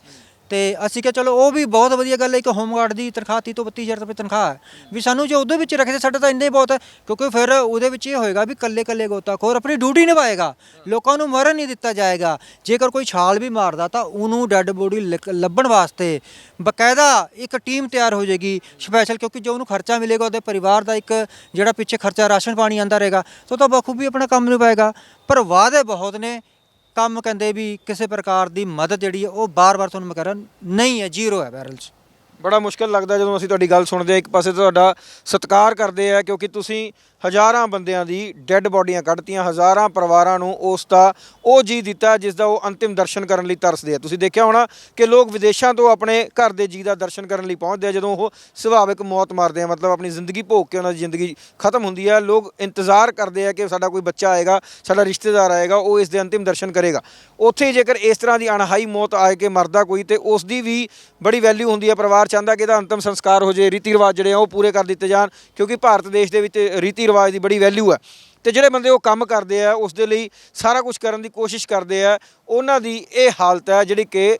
ਤੇ ਅਸੀਂ ਕਿਹਾ ਚਲੋ ਉਹ ਵੀ ਬਹੁਤ ਵਧੀਆ ਗੱਲ ਹੈ, ਇੱਕ ਹੋਮਗਾਰਡ ਦੀ ਤਨਖਾਹ 30 ਤੋਂ 32000 ਰੁਪਏ ਤਨਖਾਹ ਹੈ। ਵੀ ਸਾਨੂੰ ਜੇ ਉਹਦੇ ਵਿੱਚ ਰੱਖਦੇ, ਸਾਡਾ ਤਾਂ ਇੰਨੇ ਹੀ ਬਹੁਤ ਹੈ, ਕਿਉਂਕਿ ਫਿਰ ਉਹਦੇ ਵਿੱਚ ਇਹ ਹੋਏਗਾ ਵੀ ਕੱਲੇ ਕੱਲੇ ਗੋਤਾਖੋਰ ਆਪਣੀ ਡਿਊਟੀ ਨਿਭਾਏਗਾ, ਲੋਕਾਂ ਨੂੰ ਮਰਨ ਨਹੀਂ ਦਿੱਤਾ ਜਾਏਗਾ। ਜੇਕਰ ਕੋਈ ਛਾਲ ਵੀ ਮਾਰਦਾ ਤਾਂ ਉਹਨੂੰ ਡੈੱਡ ਬੋਡੀ ਲੱਭਣ ਵਾਸਤੇ ਬਕਾਇਦਾ ਇੱਕ ਟੀਮ ਤਿਆਰ ਹੋ ਜਾਏਗੀ ਸਪੈਸ਼ਲ ਕਿਉਂਕਿ ਜੋ ਉਹਨੂੰ ਖਰਚਾ ਮਿਲੇਗਾ, ਉਹਦੇ ਪਰਿਵਾਰ ਦਾ ਇੱਕ ਜਿਹੜਾ ਪਿੱਛੇ ਖਰਚਾ ਰਾਸ਼ਨ ਪਾਣੀ ਆਂਦਾ ਰਹੇਗਾ, ਤਾਂ ਉਹ ਤਾਂ ਬਖੂਬੀ ਆਪਣਾ ਕੰਮ ਨਿਭਾਏਗਾ। ਪਰ ਵਾਅਦੇ ਬਹੁਤ ਨੇ ਕੰਮ ਕਹਿੰਦੇ ਵੀ ਕਿਸੇ ਪ੍ਰਕਾਰ ਦੀ ਮਦਦ ਜਿਹੜੀ ਹੈ ਉਹ ਬਾਰ-ਬਾਰ ਤੁਹਾਨੂੰ ਮੈਂ ਕਹਿ ਰਿਹਾ ਨਹੀਂ ਹੈ, ਜ਼ੀਰੋ ਹੈ ਬੈਰਲ 'ਚ। ਬੜਾ ਮੁਸ਼ਕਲ ਲੱਗਦਾ ਜਦੋਂ ਅਸੀਂ ਤੁਹਾਡੀ ਗੱਲ ਸੁਣਦੇ ਹਾਂ। ਇੱਕ ਪਾਸੇ ਤੁਹਾਡਾ ਸਤਿਕਾਰ ਕਰਦੇ ਆ, ਕਿਉਂਕਿ ਤੁਸੀਂ ਹਜ਼ਾਰਾਂ ਬੰਦਿਆਂ ਦੀ ਡੈੱਡ ਬੋਡੀਆਂ ਕੱਢਤੀਆਂ, ਹਜ਼ਾਰਾਂ ਪਰਿਵਾਰਾਂ ਨੂੰ ਉਸ ਦਾ ਉਹ ਜੀ ਦਿੱਤਾ, ਜਿਸ ਦਾ ਉਹ ਅੰਤਿਮ ਦਰਸ਼ਨ ਕਰਨ ਲਈ ਤਰਸਦੇ ਆ। ਤੁਸੀਂ ਦੇਖਿਆ ਹੋਣਾ ਕਿ ਲੋਕ ਵਿਦੇਸ਼ਾਂ ਤੋਂ ਆਪਣੇ ਘਰ ਦੇ ਜੀ ਦਾ ਦਰਸ਼ਨ ਕਰਨ ਲਈ ਪਹੁੰਚਦੇ ਆ, ਜਦੋਂ ਉਹ ਸੁਭਾਵਿਕ ਮੌਤ ਮਾਰਦੇ ਆ। ਮਤਲਬ ਆਪਣੀ ਜ਼ਿੰਦਗੀ ਭੋਗ ਕੇ ਉਹਨਾਂ ਦੀ ਜ਼ਿੰਦਗੀ ਖਤਮ ਹੁੰਦੀ ਹੈ ਲੋਕ ਇੰਤਜ਼ਾਰ ਕਰਦੇ ਆ ਕਿ ਸਾਡਾ ਕੋਈ ਬੱਚਾ ਆਏਗਾ, ਸਾਡਾ ਰਿਸ਼ਤੇਦਾਰ ਆਏਗਾ, ਉਹ ਇਸ ਦੇ ਅੰਤਿਮ ਦਰਸ਼ਨ ਕਰੇਗਾ। ਉੱਥੇ ਹੀ ਜੇਕਰ ਇਸ ਤਰ੍ਹਾਂ ਦੀ ਅਣਹਾਈ ਮੌਤ ਆਏ ਕੇ ਮਰਦਾ ਕੋਈ, ਤੇ ਉਸ ਦੀ ਵੀ ਬੜੀ ਵੈਲਿਊ ਹੁੰਦੀ ਹੈ ਪਰਿਵਾਰ ਚਾਹੁੰਦਾ ਕਿ ਇਹਦਾ ਅੰਤਮ ਸੰਸਕਾਰ ਹੋ ਜੇ ਰੀਤੀ ਰਿਵਾਜ ਜਿਹੜੇ ਆ ਉਹ ਪੂਰੇ ਕਰ ਦਿੱਤੇ ਜਾਣ, ਕਿਉਂਕਿ ਭਾਰਤ ਦੇਸ਼ ਦੇ ਵਿੱਚ ਰੀਤੀ ਰਿਵਾਜ ਦੀ ਬੜੀ ਵੈਲਿਊ ਹੈ। ਤੇ ਜਿਹੜੇ ਬੰਦੇ ਉਹ ਕੰਮ ਕਰਦੇ ਆ, ਉਸ ਦੇ ਲਈ ਸਾਰਾ ਕੁਝ ਕਰਨ ਦੀ ਕੋਸ਼ਿਸ਼ ਕਰਦੇ ਆ, ਉਹਨਾਂ ਦੀ ਇਹ ਹਾਲਤ ਹੈ ਜਿਹੜੀ ਕਿ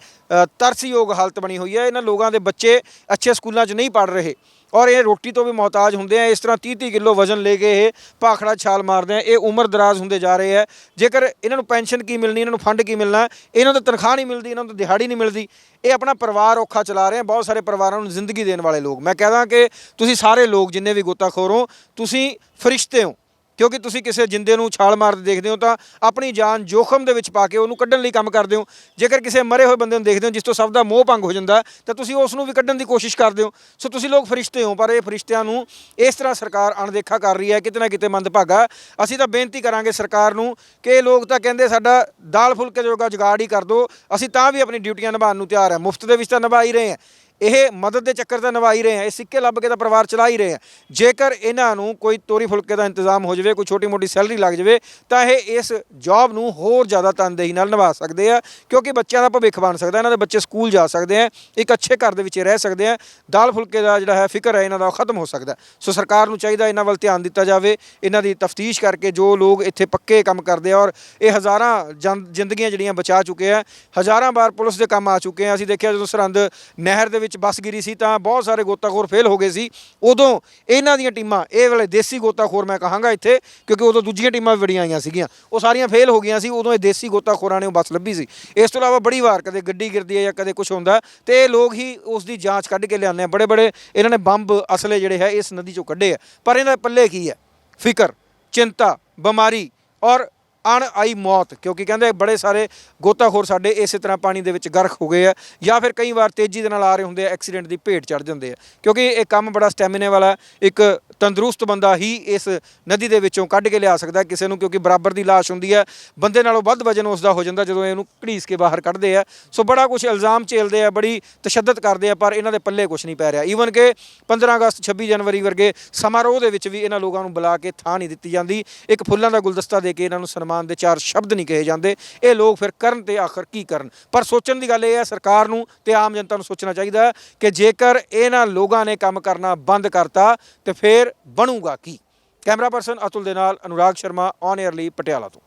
ਤਰਸਯੋਗ ਹਾਲਤ ਬਣੀ ਹੋਈ ਹੈ। ਇਹਨਾਂ ਲੋਕਾਂ ਦੇ ਬੱਚੇ ਅੱਛੇ ਸਕੂਲਾਂ 'ਚ ਨਹੀਂ ਪੜ ਰਹੇ। ਔਰ ਇਹ ਰੋਟੀ ਤੋਂ ਵੀ ਮੁਹਤਾਜ ਹੁੰਦੇ ਆ। ਇਸ ਤਰ੍ਹਾਂ 30 30 ਕਿਲੋ ਵਜ਼ਨ ਲੈ ਕੇ ਇਹ ਭਾਖੜਾ ਛਾਲ ਮਾਰਦੇ ਆ। ਇਹ ਉਮਰ ਦਰਾਜ਼ ਹੁੰਦੇ ਜਾ ਰਹੇ ਆ। ਜੇਕਰ ਇਹਨਾਂ ਨੂੰ ਪੈਨਸ਼ਨ ਕੀ ਮਿਲਣੀ, ਇਹਨਾਂ ਨੂੰ ਫੰਡ ਕੀ ਮਿਲਣਾ, ਇਹਨਾਂ ਤੋਂ ਤਨਖਾਹ ਨਹੀਂ ਮਿਲਦੀ, ਇਹਨਾਂ ਤੋਂ ਦਿਹਾੜੀ ਨਹੀਂ ਮਿਲਦੀ। ਇਹ ਆਪਣਾ ਪਰਿਵਾਰ ਔਖਾ ਚਲਾ ਰਹੇ ਆ। ਬਹੁਤ ਸਾਰੇ ਪਰਿਵਾਰਾਂ ਨੂੰ ਜ਼ਿੰਦਗੀ ਦੇਣ ਵਾਲੇ ਲੋਕ। ਮੈਂ ਕਹਦਾ ਕਿ ਤੁਸੀਂ ਸਾਰੇ ਲੋਕ ਜਿੰਨੇ ਵੀ ਗੋਤਾਖੋਰ ਹੋ, ਤੁਸੀਂ ਫਰਿਸ਼ਤੇ ਹੋ। ਕਿਉਂਕਿ ਤੁਸੀਂ ਕਿਸੇ ਜਿੰਦੇ ਨੂੰ ਛਾਲ ਮਾਰਦੇ ਦੇਖਦੇ ਹੋ ਤਾਂ ਆਪਣੀ ਜਾਨ ਜੋਖਮ ਦੇ ਵਿੱਚ ਪਾ ਕੇ ਉਹਨੂੰ ਕੱਢਣ ਲਈ ਕੰਮ ਕਰਦੇ ਹੋ। ਜੇਕਰ ਕਿਸੇ ਮਰੇ ਹੋਏ ਬੰਦੇ ਨੂੰ ਦੇਖਦੇ ਹੋ ਜਿਸ ਤੋਂ ਸਭ ਦਾ ਮੋਹ ਭੰਗ ਹੋ ਜਾਂਦਾ, ਤਾਂ ਤੁਸੀਂ ਉਸ ਨੂੰ ਵੀ ਕੱਢਣ ਦੀ ਕੋਸ਼ਿਸ਼ ਕਰਦੇ ਹੋ। ਸੋ ਤੁਸੀਂ ਲੋਕ ਫਰਿਸ਼ਤੇ ਹੋ, ਪਰ ਇਹ ਫਰਿਸ਼ਤਿਆਂ ਨੂੰ ਇਸ ਤਰ੍ਹਾਂ ਸਰਕਾਰ ਅਣਦੇਖਾ ਕਰ ਰਹੀ ਹੈ, ਕਿਤੇ ਨਾ ਕਿਤੇ ਮੰਦਭਾਗਾ। ਅਸੀਂ ਤਾਂ ਬੇਨਤੀ ਕਰਾਂਗੇ ਸਰਕਾਰ ਨੂੰ ਕਿ ਇਹ ਲੋਕ ਤਾਂ ਕਹਿੰਦੇ ਸਾਡਾ ਦਾਲ ਫੁਲਕੇ ਜੋਗਾ ਜੁਗਾੜ ਹੀ ਕਰ ਦਿਓ ਅਸੀਂ ਤਾਂ ਵੀ ਆਪਣੀ ਡਿਊਟੀਆਂ ਨਿਭਾਉਣ ਨੂੰ ਤਿਆਰ ਹੈ, ਮੁਫਤ ਦੇ ਵਿੱਚ ਤਾਂ ਨਿਭਾ ਹੀ ਰਹੇ ਹਾਂ। ਇਹ ਮਦਦ ਦੇ ਚੱਕਰ ਤਾਂ ਨਿਭਾ ਹੀ ਰਹੇ ਆ, ਇਹ ਸਿੱਕੇ ਲੱਭ ਕੇ ਤਾਂ ਪਰਿਵਾਰ ਚਲਾ ਹੀ ਰਹੇ ਆ। ਜੇਕਰ ਇਹਨਾਂ ਨੂੰ ਕੋਈ ਤੋਰੀ ਫੁਲਕੇ ਦਾ ਇੰਤਜ਼ਾਮ ਹੋ ਜਾਵੇ, ਕੋਈ ਛੋਟੀ ਮੋਟੀ ਸੈਲਰੀ ਲੱਗ ਜਾਵੇ, ਤਾਂ ਇਹ ਇਸ ਜੌਬ ਨੂੰ ਹੋਰ ਜ਼ਿਆਦਾ ਤਨਦੇਹੀ ਨਾਲ ਨਿਭਾ ਸਕਦੇ ਆ, ਕਿਉਂਕਿ ਬੱਚਿਆਂ ਦਾ ਭਵਿੱਖ ਬਣ ਸਕਦਾ, ਇਹਨਾਂ ਦੇ ਬੱਚੇ ਸਕੂਲ ਜਾ ਸਕਦੇ ਆ, ਇੱਕ ਅੱਛੇ ਘਰ ਦੇ ਵਿੱਚ ਰਹਿ ਸਕਦੇ ਆ, ਦਾਲ ਫੁਲਕੇ ਦਾ ਜਿਹੜਾ ਹੈ ਫਿਕਰ ਹੈ, ਇਹਨਾਂ ਦਾ ਉਹ ਖਤਮ ਹੋ ਸਕਦਾ। ਸੋ ਸਰਕਾਰ ਨੂੰ ਚਾਹੀਦਾ ਇਹਨਾਂ ਵੱਲ ਧਿਆਨ ਦਿੱਤਾ ਜਾਵੇ, ਇਹਨਾਂ ਦੀ ਤਫਤੀਸ਼ ਕਰਕੇ ਜੋ ਲੋਕ ਇੱਥੇ ਪੱਕੇ ਕੰਮ ਕਰਦੇ ਆ ਔਰ ਇਹ ਹਜ਼ਾਰਾਂ ਜਨ- ਜ਼ਿੰਦਗੀਆਂ ਜਿਹੜੀਆਂ ਬਚਾ ਚੁੱਕੇ ਆ, ਹਜ਼ਾਰਾਂ ਵਾਰ ਪੁਲਿਸ ਦੇ ਕੰਮ ਆ ਚੁੱਕੇ ਆ। ਅਸੀਂ ਦੇਖਿਆ ਜਦੋਂ ਸਰਹੰਦ ਨਹਿਰ ਦੇ ਵਿੱਚ ਬੱਸ ਗਿਰੀ ਸੀ ਤਾਂ ਬਹੁਤ ਸਾਰੇ ਗੋਤਾਖੋਰ ਫੇਲ ਹੋ ਗਏ ਸੀ। ਉਦੋਂ ਇਹਨਾਂ ਦੀਆਂ ਟੀਮਾਂ, ਇਹ ਵਾਲੇ ਦੇਸੀ ਗੋਤਾਖੋਰ ਮੈਂ ਕਹਾਂਗਾ ਇੱਥੇ, ਕਿਉਂਕਿ ਉਦੋਂ ਦੂਜੀਆਂ ਟੀਮਾਂ ਵੀ ਬੜੀਆਂ ਆਈਆਂ ਸੀਗੀਆਂ। ਉਹ ਸਾਰੀਆਂ ਫੇਲ ਹੋ ਗਈਆਂ ਸੀ, ਉਦੋਂ ਇਹ ਦੇਸੀ ਗੋਤਾਖੋਰਾਂ ਨੇ ਉਹ ਬੱਸ ਲੱਭੀ ਸੀ। ਇਸ ਤੋਂ ਇਲਾਵਾ ਬੜੀ ਵਾਰ ਕਦੇ ਗੱਡੀ ਗਿਰਦੀ ਹੈ ਜਾਂ ਕਦੇ ਕੁਝ ਹੁੰਦਾ, ਤੇ ਇਹ ਲੋਕ ਹੀ ਉਸ ਦੀ ਜਾਂਚ ਕੱਢ ਕੇ ਲਿਆਉਂਦੇ ਆ। ਬੜੇ ਬੜੇ ਇਹਨਾਂ ਨੇ ਬੰਬ ਅਸਲੇ ਜਿਹੜੇ ਹੈ, ਇਸ ਨਦੀ ਚੋਂ ਕੱਢੇ ਆ। ਪਰ ਇਹਨਾਂ ਦੇ ਪੱਲੇ ਕੀ ਹੈ? ਫਿਕਰ, ਚਿੰਤਾ, ਬਿਮਾਰੀ ਔਰ ਅਣ ਆਈ ਮੌਤ, ਕਿਉਂਕਿ ਕਹਿੰਦੇ ਬੜੇ ਸਾਰੇ ਗੋਤਾਖੋਰ ਸਾਡੇ ਇਸੇ ਤਰ੍ਹਾਂ ਪਾਣੀ ਦੇ ਵਿੱਚ ਗਰਕ ਹੋ ਗਏ ਆ, ਜਾਂ ਫਿਰ ਕਈ ਵਾਰ ਤੇਜ਼ੀ ਦੇ ਨਾਲ ਆ ਰਹੇ ਹੁੰਦੇ ਆ, ਐਕਸੀਡੈਂਟ ਦੀ ਭੇਟ ਚੜ ਜਾਂਦੇ ਆ। ਕਿਉਂਕਿ ਇਹ ਕੰਮ ਬੜਾ ਸਟੈਮਿਨੇ ਵਾਲਾ, ਇੱਕ ਤੰਦਰੁਸਤ ਬੰਦਾ ਹੀ ਇਸ ਨਦੀ ਦੇ ਵਿੱਚੋਂ ਕੱਢ ਕੇ ਲਿਆ ਸਕਦਾ ਕਿਸੇ ਨੂੰ, ਕਿਉਂਕਿ ਬਰਾਬਰ ਦੀ ਲਾਸ਼ ਹੁੰਦੀ ਹੈ। ਬੰਦੇ ਨਾਲੋਂ ਵੱਧ ਵਜਨ ਉਸ ਦਾ ਹੋ ਜਾਂਦਾ ਜਦੋਂ ਇਹਨੂੰ ਘੜੀਸ ਕੇ ਬਾਹਰ ਕੱਢਦੇ ਆ। ਸੋ ਬੜਾ ਕੁਝ ਇਲਜ਼ਾਮ ਝੇਲਦੇ ਆ, ਬੜੀ ਤਸ਼ੱਦਦ ਕਰਦੇ ਆ, ਪਰ ਇਹਨਾਂ ਦੇ ਪੱਲੇ ਕੁਝ ਨਹੀਂ ਪੈ ਰਿਹਾ। ਈਵਨ ਕਿ 15 ਅਗਸਤ 26 ਜਨਵਰੀ ਵਰਗੇ ਸਮਾਰੋਹ ਦੇ ਵਿੱਚ ਵੀ ਇਹਨਾਂ ਲੋਕਾਂ ਨੂੰ ਬੁਲਾ ਕੇ ਥਾਂ ਨਹੀਂ ਦਿੱਤੀ ਜਾਂਦੀ। ਇੱਕ ਫੁੱਲਾਂ ਦਾ ਗੁਲਦਸਤਾ ਦੇ ਕੇ ਇਹਨਾਂ ਨੂੰ ਸਨਮਾਨ ਦੇ ਚਾਰ ਸ਼ਬਦ ਨਹੀਂ ਕਹੇ ਜਾਂਦੇ। ਇਹ ਲੋਕ ਫਿਰ ਕਰਨ ਤੇ ਆਖਰ ਕੀ ਕਰਨ? ਪਰ ਸੋਚਣ ਦੀ ਗੱਲ ਇਹ ਹੈ, ਸਰਕਾਰ ਨੂੰ ਤੇ ਆਮ ਜਨਤਾ ਨੂੰ ਸੋਚਣਾ ਚਾਹੀਦਾ ਕਿ ਜੇਕਰ ਇਹਨਾਂ ਲੋਕਾਂ ਨੇ ਕੰਮ ਕਰਨਾ ਬੰਦ ਕਰਤਾ, ਤੇ ਫਿਰ ਬਣੂਗਾ ਕੀ? ਕੈਮਰਾ ਪਰਸਨ ਅਤੁਲ ਦੇ ਨਾਲ ਅਨੁਰਾਗ ਸ਼ਰਮਾ ਔਨ 에ਅਰ ਲਈ ਪਟਿਆਲਾ ਤੋਂ।